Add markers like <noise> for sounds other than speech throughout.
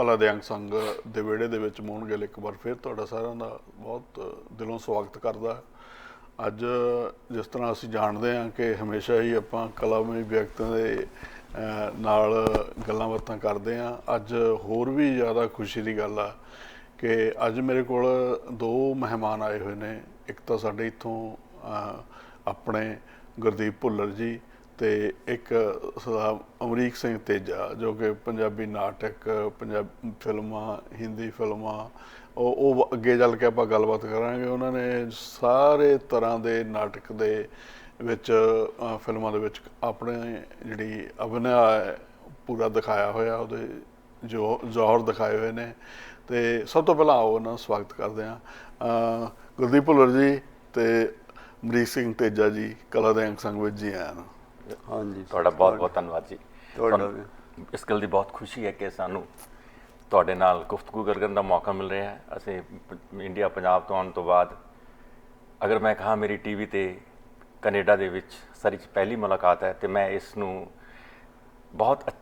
ਕਲਾ ਦੇ ਅੰਗ ਸੰਗ ਦੇ ਵਿਹੜੇ ਦੇ ਵਿੱਚ ਮੋਹਨ ਗਿੱਲ ਇੱਕ ਵਾਰ ਫਿਰ ਤੁਹਾਡਾ ਸਾਰਿਆਂ ਦਾ ਬਹੁਤ ਦਿਲੋਂ ਸਵਾਗਤ ਕਰਦਾ। ਅੱਜ ਜਿਸ ਤਰ੍ਹਾਂ ਅਸੀਂ ਜਾਣਦੇ ਹਾਂ ਕਿ ਹਮੇਸ਼ਾ ਹੀ ਆਪਾਂ ਕਲਾਮਈ ਵਿਅਕਤੀਆਂ ਦੇ ਨਾਲ ਗੱਲਾਂ ਬਾਤਾਂ ਕਰਦੇ ਹਾਂ, ਅੱਜ ਹੋਰ ਵੀ ਜ਼ਿਆਦਾ ਖੁਸ਼ੀ ਦੀ ਗੱਲ ਆ ਕਿ ਅੱਜ ਮੇਰੇ ਕੋਲ ਦੋ ਮਹਿਮਾਨ ਆਏ ਹੋਏ ਨੇ। ਇੱਕ ਤਾਂ ਸਾਡੇ ਇੱਥੋਂ ਆਪਣੇ ਗੁਰਦੀਪ ਭੁੱਲਰ ਜੀ ਤੇ ਇੱਕ ਸਰਦਾਰ ਅਮਰੀਕ ਸਿੰਘ ਤੇਜਾ, ਜੋ ਕਿ ਪੰਜਾਬੀ ਨਾਟਕ ਪੰਜਾਬ ਫਿਲਮਾਂ, ਹਿੰਦੀ ਫਿਲਮਾਂ, ਉਹ ਉਹ ਅੱਗੇ ਚੱਲ ਕੇ ਆਪਾਂ ਗੱਲਬਾਤ ਕਰਾਂਗੇ। ਉਹਨਾਂ ਨੇ ਸਾਰੇ ਤਰ੍ਹਾਂ ਦੇ ਨਾਟਕ ਦੇ ਵਿੱਚ ਫਿਲਮਾਂ ਦੇ ਵਿੱਚ ਆਪਣੇ ਜਿਹੜੀ ਅਭਿਨੈ ਹੈ, ਪੂਰਾ ਦਿਖਾਇਆ ਹੋਇਆ, ਉਹਦੇ ਜੋ ਜ਼ੋਹਰ ਦਿਖਾਏ ਹੋਏ ਨੇ। ਤੇ ਸਭ ਤੋਂ ਪਹਿਲਾਂ ਆਓ ਉਹਨਾਂ ਦਾ ਸਵਾਗਤ ਕਰਦੇ ਹਾਂ। ਗੁਰਦੀਪ ਭੁੱਲਰ ਜੀ ਤੇ ਅਮਰੀਕ ਸਿੰਘ ਤੇਜਾ ਜੀ, ਕਲਾ ਦੇ ਅੰਗ ਸੰਗ ਵਿੱਚ ਜੀ ਆਇਆਂ ਨੂੰ। ਹਾਂਜੀ। ਤੁਹਾਡਾ ਬਹੁਤ ਬਹੁਤ ਧੰਨਵਾਦ ਜੀ। ਤੁਹਾਡਾ ਇਸ ਗੱਲ ਦੀ ਬਹੁਤ ਖੁਸ਼ੀ ਹੈ ਕਿ ਸਾਨੂੰ ਤੁਹਾਡੇ ਨਾਲ ਗੁਫ਼ਤਗੂ ਕਰਨ ਦਾ ਮੌਕਾ ਮਿਲ ਰਿਹਾ ਹੈ। ਅਸੀਂ ਪ- ਇੰਡੀਆ ਪੰਜਾਬ ਤੋਂ ਆਉਣ ਤੋਂ ਬਾਅਦ ਅਗਰ ਮੈਂ ਕਹਾ ਮੇਰੀ ਟੀਵੀ ਤੇ ਕੈਨੇਡਾ ਦੇ ਵਿੱਚ ਸਾਰੀ ਚ ਪਹਿਲੀ ਮੁਲਾਕਾਤ ਹੈ ਤੇ ਮੈਂ ਇਸ ਨੂੰ ਬਹੁਤ ਅ-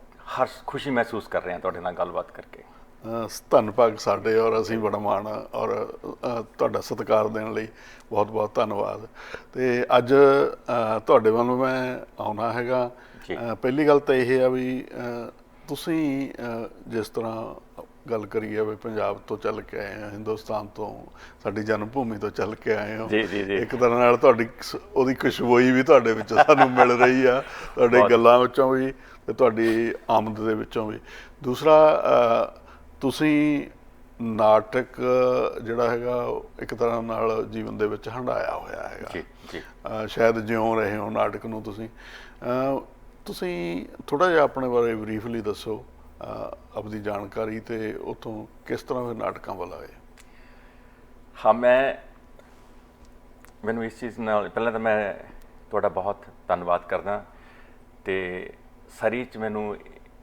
ਹਰਸ਼ ਖੁਸ਼ੀ ਮਹਿਸੂਸ ਕਰ ਰਿਹਾ ਤੁਹਾਡੇ ਨਾਲ ਗੱਲਬਾਤ ਕਰਕੇ। ਧੰਨਵਾਦ ਸਾਡੇ ਔਰ ਅਸੀਂ ਬੜਾ ਮਾਣ ਔਰ ਤੁਹਾਡਾ ਸਤਿਕਾਰ ਦੇਣ ਲਈ ਬਹੁਤ ਬਹੁਤ ਧੰਨਵਾਦ। ਤੇ ਅੱਜ ਤੁਹਾਡੇ ਵੱਲ ਮੈਂ ਆਉਣਾ ਹੈਗਾ। ਪਹਿਲੀ ਗੱਲ ਤਾਂ ਇਹ ਆ ਵੀ ਤੁਸੀਂ ਜਿਸ ਤਰ੍ਹਾਂ ਗੱਲ ਕਰੀਏ ਵੀ ਪੰਜਾਬ ਤੋਂ ਚੱਲ ਕੇ ਆਏ ਆ ਹਿੰਦੁਸਤਾਨ ਤੋਂ ਸਾਡੀ ਜਨਮ ਭੂਮੀ ਤੋਂ ਚੱਲ ਕੇ ਆਏ ਹੋ। ਜੀ, ਜੀ, ਜੀ। ਇੱਕ ਤਰ੍ਹਾਂ ਨਾਲ ਤੁਹਾਡੀ ਉਹਦੀ ਖੁਸ਼ਬੂਈ ਵੀ ਤੁਹਾਡੇ ਵਿੱਚ ਸਾਨੂੰ ਮਿਲ ਰਹੀ ਆ ਤੁਹਾਡੇ। ਗੱਲਾਂ ਵਿੱਚੋਂ ਵੀ ਤੇ ਤੁਹਾਡੀ ਆਮਦ ਦੇ ਵਿੱਚੋਂ ਵੀ। ਦੂਸਰਾ ਤੁਸੀਂ ਨਾਟਕ ਜਿਹੜਾ ਹੈਗਾ ਇੱਕ ਤਰ੍ਹਾਂ ਨਾਲ ਜੀਵਨ ਦੇ ਵਿੱਚ ਹੰਡਾਇਆ ਹੋਇਆ ਹੈਗਾ। ਜੀ ਜੀ। ਸ਼ਾਇਦ ਜਿਉਂ ਰਹੇ ਹੋ ਨਾਟਕ ਨੂੰ ਤੁਸੀਂ। ਤੁਸੀਂ ਥੋੜਾ ਜਿਹਾ ਆਪਣੇ ਬਾਰੇ ਬਰੀਫਲੀ ਦੱਸੋ ਆਪਣੀ ਜਾਣਕਾਰੀ ਤੇ ਉਥੋਂ ਕਿਸ ਤਰ੍ਹਾਂ ਦੇ ਨਾਟਕਾਂ ਵੱਲ ਆਏ? ਹਾਂ ਮੈਂ ਮੈਨੂੰ ਇਸ ਚੀਜ਼ ਨਾਲ ਪਹਿਲਾਂ ਤਾਂ ਮੈਂ ਤੁਹਾਡਾ ਬਹੁਤ ਧੰਨਵਾਦ ਕਰਦਾ। ਤੇ ਸਰੀ ਚ ਮੈਨੂੰ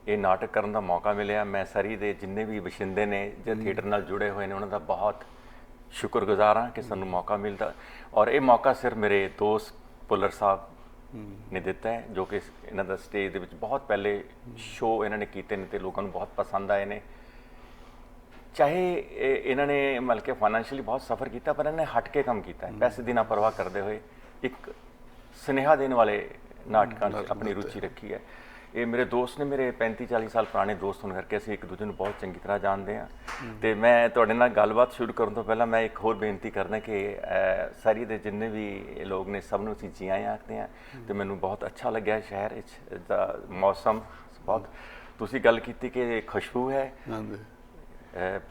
ਇਹ ਨਾਟਕ ਕਰਨ ਦਾ ਮੌਕਾ ਮਿਲਿਆ। ਮੈਂ ਸਰੀ ਦੇ ਜਿੰਨੇ ਵੀ ਵਸਿੰਦੇ ਨੇ ਜੇ ਥੀਏਟਰ ਨਾਲ ਜੁੜੇ ਹੋਏ ਨੇ ਉਹਨਾਂ ਦਾ ਬਹੁਤ ਸ਼ੁਕਰਗੁਜ਼ਾਰ ਹਾਂ ਕਿ ਸਾਨੂੰ ਮੌਕਾ ਮਿਲਦਾ। ਔਰ ਇਹ ਮੌਕਾ ਸਿਰਫ ਮੇਰੇ ਦੋਸਤ ਪੁੱਲਰ ਸਾਹਿਬ ਨੇ ਦਿੱਤਾ ਹੈ ਜੋ ਕਿ ਇਹਨਾਂ ਦਾ ਸਟੇਜ ਦੇ ਵਿੱਚ ਬਹੁਤ ਪਹਿਲੇ ਸ਼ੋਅ ਇਹਨਾਂ ਨੇ ਕੀਤੇ ਨੇ ਤੇ ਲੋਕਾਂ ਨੂੰ ਬਹੁਤ ਪਸੰਦ ਆਏ ਨੇ। ਚਾਹੇ ਇਹ- ਇਹਨਾਂ ਨੇ ਮਤਲਬ ਕਿ ਫਾਈਨੈਂਸ਼ੀਅਲੀ ਬਹੁਤ ਸਫਰ ਕੀਤਾ ਪਰ ਇਹਨਾਂ ਨੇ ਹਟ ਕੇ ਕੰਮ ਕੀਤਾ ਹੈ। ਪੈਸੇ ਦੀ ਨਾ ਪਰਵਾਹ ਕਰਦੇ ਹੋਏ ਇੱਕ ਸੁਨੇਹਾ ਦੇਣ ਵਾਲੇ ਨਾਟਕਾਂ 'ਚ ਆਪਣੀ ਰੁਚੀ ਰੱਖੀ ਹੈ। ਇਹ ਮੇਰੇ ਦੋਸਤ ਨੇ ਮੇਰੇ 35 40 ਸਾਲ ਪੁਰਾਣੇ ਦੋਸਤ ਹੋਣ ਕਰਕੇ ਅਸੀਂ ਇੱਕ ਦੂਜੇ ਨੂੰ ਬਹੁਤ ਚੰਗੀ ਤਰ੍ਹਾਂ ਜਾਣਦੇ ਹਾਂ। ਤੇ ਮੈਂ ਤੁਹਾਡੇ ਨਾਲ ਗੱਲਬਾਤ ਸ਼ੁਰੂ ਕਰਨ ਤੋਂ ਪਹਿਲਾਂ ਮੈਂ ਇੱਕ ਹੋਰ ਬੇਨਤੀ ਕਰਦਾ ਕਿ ਸਾਰੀ ਦੇ ਜਿੰਨੇ ਵੀ ਲੋਕ ਨੇ ਸਭ ਨੂੰ ਅਸੀਂ ਜੀ ਆਇਆਂ ਆਖਦੇ ਹਾਂ। ਤੇ ਮੈਨੂੰ ਬਹੁਤ ਅੱਛਾ ਲੱਗਿਆ ਸ਼ਹਿਰ ਵਿੱਚ ਦਾ ਮੌਸਮ ਬਹੁਤ। ਤੁਸੀਂ ਗੱਲ ਕੀਤੀ ਕਿ ਖੁਸ਼ਬੂ ਹੈ। ਹਾਂਜੀ।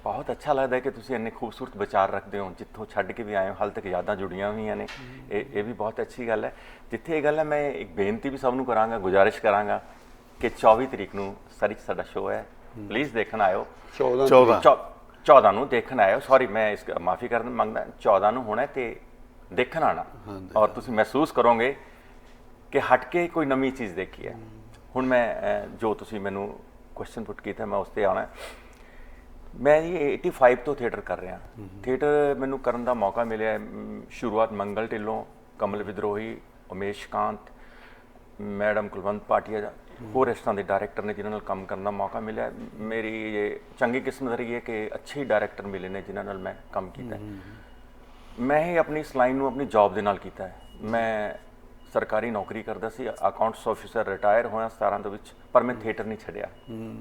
ਬਹੁਤ ਅੱਛਾ ਲੱਗਦਾ ਹੈ ਕਿ ਤੁਸੀਂ ਇੰਨੇ ਖੂਬਸੂਰਤ ਵਿਚਾਰ ਰੱਖਦੇ ਹੋ ਜਿੱਥੋਂ ਛੱਡ ਕੇ ਵੀ ਆਏ ਹੋ ਹਾਲ ਤੱਕ ਯਾਦਾਂ ਜੁੜੀਆਂ ਹੋਈਆਂ ਨੇ। ਇਹ ਇਹ ਵੀ ਬਹੁਤ ਅੱਛੀ ਗੱਲ ਹੈ। ਜਿੱਥੇ ਇਹ ਗੱਲ ਹੈ ਮੈਂ ਇੱਕ ਬੇਨਤੀ ਵੀ ਸਭ ਨੂੰ ਕਰਾਂਗਾ ਗੁਜ਼ਾਰਿਸ਼ ਕਰਾਂਗਾ ਕਿ 24 ਤਰੀਕ ਨੂੰ ਸਰੀ 'ਚ ਸਾਡਾ ਸ਼ੋਅ ਹੈ। ਪਲੀਜ਼ ਦੇਖਣ ਆਇਓ। 14 14 ਚੌ- 14 ਨੂੰ ਦੇਖਣ ਆਇਓ। ਸੌਰੀ ਮੈਂ ਇਸ ਮਾਫੀ ਕਰਨ ਮੰਗਦਾ। 14 ਨੂੰ ਹੋਣਾ ਤੇ ਦੇਖਣ ਆਣਾ ਔਰ ਤੁਸੀਂ ਮਹਿਸੂਸ ਕਰੋਗੇ ਕਿ ਹਟ ਕੇ ਕੋਈ ਨਵੀਂ ਚੀਜ਼ ਦੇਖੀ ਹੈ। ਹੁਣ ਮੈਂ ਜੋ ਤੁਸੀਂ ਮੈਨੂੰ ਕੁਐਸਚਨ ਪੁੱਟ ਕੀਤਾ ਮੈਂ ਉਸ ਤੇ ਆਉਣਾ ਹੈ। ਮੈਂ ਇਹ 85 ਤੋਂ ਥੀਏਟਰ ਕਰ ਰਿਹਾ। ਥੀਏਟਰ ਮੈਨੂੰ ਕਰਨ ਦਾ ਮੌਕਾ ਮਿਲਿਆ ਸ਼ੁਰੂਆਤ ਮੰਗਲ ਢਿੱਲੋਂ ਕਮਲ ਵਿਦਰੋਹੀ ਉਮੇਸ਼ ਕਾਂਤ ਮੈਡਮ ਕੁਲਵੰਤ ਪਾਟਿਆ ਇਸ ਤਰ੍ਹਾਂ ਦੇ ਡਾਇਰੈਕਟਰ ਨੇ ਜਿਨ੍ਹਾਂ ਨਾਲ ਕੰਮ ਕਰਨ ਦਾ ਮੌਕਾ ਮਿਲਿਆ ਹੈ। ਮੇਰੀ ਇਹ ਚੰਗੀ ਕਿਸਮਤ ਰਹੀ ਹੈ ਕਿ ਅੱਛੇ ਡਾਇਰੈਕਟਰ ਮਿਲੇ ਨੇ ਜਿਨ੍ਹਾਂ ਨਾਲ ਮੈਂ ਕੰਮ ਕੀਤਾ ਹੈ। ਮੈਂ ਇਹ ਆਪਣੀ ਇਸ ਲਾਈਨ ਨੂੰ ਆਪਣੀ ਜੌਬ ਦੇ ਨਾਲ ਕੀਤਾ ਹੈ। ਮੈਂ ਸਰਕਾਰੀ ਨੌਕਰੀ ਕਰਦਾ ਸੀ ਅਕਾਊਂਟਸ ਆਫੀਸਰ ਰਿਟਾਇਰ ਹੋਇਆ 17 ਦੇ ਵਿੱਚ ਪਰ ਮੈਂ ਥੀਏਟਰ ਨਹੀਂ ਛੱਡਿਆ।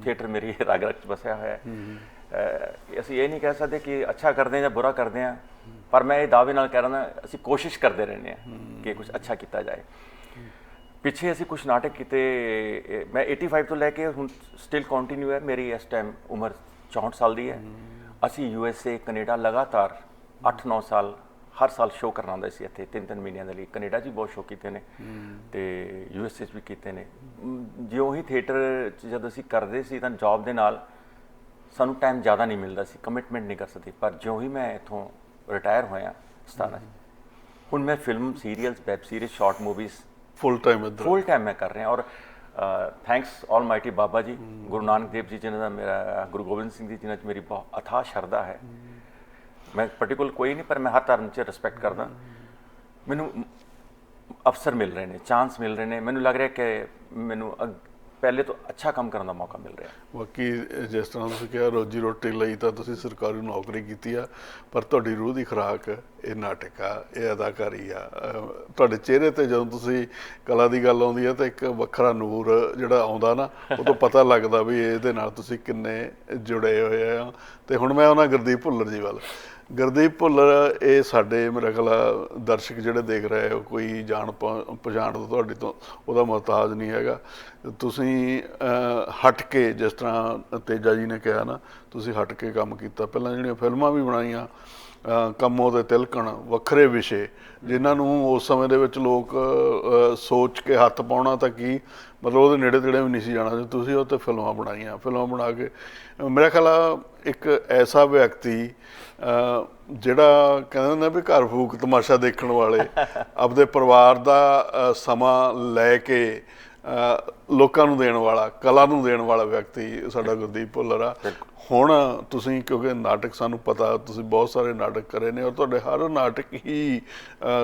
ਥੀਏਟਰ ਮੇਰੀ <laughs> ਰਗ ਰਗ ਚ ਬਸਿਆ ਹੋਇਆ ਹੈ। ਅਸੀਂ ਇਹ ਨਹੀਂ ਕਹਿ ਸਕਦੇ ਕਿ ਅੱਛਾ ਕਰਦੇ ਹਾਂ ਜਾਂ ਬੁਰਾ ਕਰਦੇ ਹਾਂ ਪਰ ਮੈਂ ਇਹ ਦਾਅਵੇ ਨਾਲ ਕਹਿ ਰਿਹਾ ਅਸੀਂ ਕੋਸ਼ਿਸ਼ ਕਰਦੇ ਰਹਿੰਦੇ ਹਾਂ ਕਿ ਕੁਝ ਅੱਛਾ ਕੀਤਾ ਜਾਏ। ਪਿੱਛੇ ਅਸੀਂ ਕੁਝ ਨਾਟਕ ਕੀਤੇ ਇਹ ਮੈਂ 85 ਤੋਂ ਲੈ ਕੇ ਹੁਣ ਸਟਿਲ ਕੰਟੀਨਿਊ ਹੈ ਮੇਰੀ ਇਸ ਟਾਈਮ ਉਮਰ 64 ਸਾਲ ਦੀ ਹੈ। ਅਸੀਂ ਯੂ ਐਸ ਏ ਕੈਨੇਡਾ ਲਗਾਤਾਰ 8-9 ਸਾਲ ਹਰ ਸਾਲ ਸ਼ੋਅ ਕਰਨਾ ਹੁੰਦਾ ਸੀ ਇੱਥੇ ਤਿੰਨ ਤਿੰਨ ਮਹੀਨਿਆਂ ਦੇ ਲਈ। ਕੈਨੇਡਾ 'ਚ ਵੀ ਬਹੁਤ ਸ਼ੋਅ ਕੀਤੇ ਨੇ ਤੇ ਯੂ ਐਸ ਏ 'ਚ ਵੀ ਕੀਤੇ ਨੇ। ਮ, ਜਿਉਂ ਹੀ ਥੀਏਟਰ 'ਚ ਜਦ ਅਸੀਂ ਕਰਦੇ ਸੀ ਤਾਂ ਜੌਬ ਦੇ ਨਾਲ ਸਾਨੂੰ ਟਾਈਮ ਜ਼ਿਆਦਾ ਨਹੀਂ ਮਿਲਦਾ ਸੀ ਕਮਿਟਮੈਂਟ ਨਹੀਂ ਕਰ ਸਕਦੇ। ਪਰ ਜਿਉਂ ਹੀ ਮੈਂ ਇੱਥੋਂ ਰਿਟਾਇਰ ਹੋਇਆ 17 ਹੁਣ ਮੈਂ film serials web series short movies full time ਇੱਧਰ। ਫੁੱਲ ਟਾਈਮ ਮੈਂ ਕਰ ਰਿਹਾ ਔਰ ਥੈਂਕਸ ਆਲਮਾਈਟੀ ਬਾਬਾ ਜੀ ਗੁਰੂ ਨਾਨਕ ਦੇਵ ਜੀ ਜਿਨ੍ਹਾਂ ਦਾ ਮੇਰਾ ਗੁਰੂ ਗੋਬਿੰਦ ਸਿੰਘ ਜੀ ਜਿਨ੍ਹਾਂ 'ਚ ਮੇਰੀ ਬਹੁਤ ਅਥਾਹ ਸ਼ਰਧਾ ਹੈ। ਮੈਂ ਪਾਰਟਿਕੂਲਰ ਕੋਈ ਨਹੀਂ ਪਰ ਮੈਂ ਹਰ ਧਰਮ 'ਚ ਰਿਸਪੈਕਟ ਕਰਦਾ। ਮੈਨੂੰ ਅਫਸਰ ਮਿਲ ਰਹੇ ਨੇ ਚਾਂਸ ਮਿਲ ਰਹੇ ਨੇ। ਮੈਨੂੰ ਲੱਗ ਰਿਹਾ ਕਿ ਮੈਨੂੰ ਪਹਿਲੇ ਤੋਂ ਅੱਛਾ ਕੰਮ ਕਰਨ ਦਾ ਮੌਕਾ ਮਿਲ ਰਿਹਾ। ਬਾਕੀ ਜਿਸ ਤਰ੍ਹਾਂ ਤੁਸੀਂ ਕਿਹਾ ਰੋਜੀ ਰੋਟੀ ਲਈ ਤਾਂ ਤੁਸੀਂ ਸਰਕਾਰੀ ਨੌਕਰੀ ਕੀਤੀ ਆ, ਪਰ ਤੁਹਾਡੀ ਰੂਹ ਦੀ ਖੁਰਾਕ ਇਹ ਨਾਟਕ ਆ, ਇਹ ਅਦਾਕਾਰੀ ਆ। ਤੁਹਾਡੇ ਚਿਹਰੇ ਤੇ ਜਦੋਂ ਤੁਸੀਂ ਕਲਾ ਦੀ ਗੱਲ ਆਉਂਦੀ ਆ ਤਾਂ ਇੱਕ ਵੱਖਰਾ ਨੂਰ ਜਿਹੜਾ ਆਉਂਦਾ ਨਾ ਉਹ ਤੋਂ ਪਤਾ ਲੱਗਦਾ ਵੀ ਇਹਦੇ ਨਾਲ ਤੁਸੀਂ ਕਿੰਨੇ ਜੁੜੇ ਹੋਏ ਆ। ਤੇ ਹੁਣ ਮੈਂ ਉਹਨਾਂ ਗੁਰਦੀਪ ਭੁੱਲਰ ਜੀ ਵੱਲ ਗੁਰਦੀਪ ਭੁੱਲਰ ਇਹ ਸਾਡੇ ਮੇਰਾ ਖਿਆਲ ਆ ਦਰਸ਼ਕ ਜਿਹੜੇ ਦੇਖ ਰਹੇ ਹੋ ਕੋਈ ਜਾਣ ਪ- ਪਛਾਣ ਤੋਂ ਤੁਹਾਡੀ ਤੋਂ ਉਹਦਾ ਮੁਹਤਾਜ ਨਹੀਂ ਹੈਗਾ। ਤੁਸੀਂ ਹਟ ਕੇ ਜਿਸ ਤਰ੍ਹਾਂ ਤੇਜਾ ਜੀ ਨੇ ਕਿਹਾ ਨਾ ਤੁਸੀਂ ਹਟ ਕੇ ਕੰਮ ਕੀਤਾ। ਪਹਿਲਾਂ ਜਿਹੜੀਆਂ ਫਿਲਮਾਂ ਵੀ ਬਣਾਈਆਂ ਅਹ, ਕੰਮੋ ਤੇ ਤਿਲਕਣ ਵੱਖਰੇ ਵਿਸ਼ੇ ਜਿਨ੍ਹਾਂ ਨੂੰ ਉਸ ਸਮੇਂ ਦੇ ਵਿੱਚ ਲੋਕ ਸੋਚ ਕੇ ਹੱਥ ਪਾਉਣਾ ਤਾਂ ਕੀ ਮਤਲਬ ਉਹਦੇ ਨੇੜੇ ਤੇੜੇ ਵੀ ਨਹੀਂ ਸੀ ਜਾਣਾ। ਤੁਸੀਂ ਉਹ ਤੇ ਫਿਲਮਾਂ ਬਣਾਈਆਂ ਫਿਲਮਾਂ ਬਣਾ ਕੇ। ਮੇਰਾ ਖਿਆਲ ਆ ਇੱਕ ਐਸਾ ਵਿਅਕਤੀ ਜਿਹੜਾ ਕਹਿੰਦੇ ਨੇ ਵੀ ਘਰ ਫੂਕ ਤਮਾਸ਼ਾ ਦੇਖਣ ਵਾਲੇ <laughs> ਆਪਦੇ ਪਰਿਵਾਰ ਦਾ ਸਮਾਂ ਲੈ ਕੇ ਲੋਕਾਂ ਨੂੰ ਦੇਣ ਵਾਲਾ ਕਲਾ ਨੂੰ ਦੇਣ ਵਾਲਾ ਵਿਅਕਤੀ ਸਾਡਾ ਗੁਰਦੀਪ ਭੁੱਲਰ ਆ। ਹੁਣ ਤੁਸੀਂ, ਕਿਉਂਕਿ ਨਾਟਕ ਸਾਨੂੰ ਪਤਾ, ਤੁਸੀਂ ਬਹੁਤ ਸਾਰੇ ਨਾਟਕ ਕਰੇ ਨੇ ਔਰ ਤੁਹਾਡੇ ਹਰ ਨਾਟਕ ਹੀ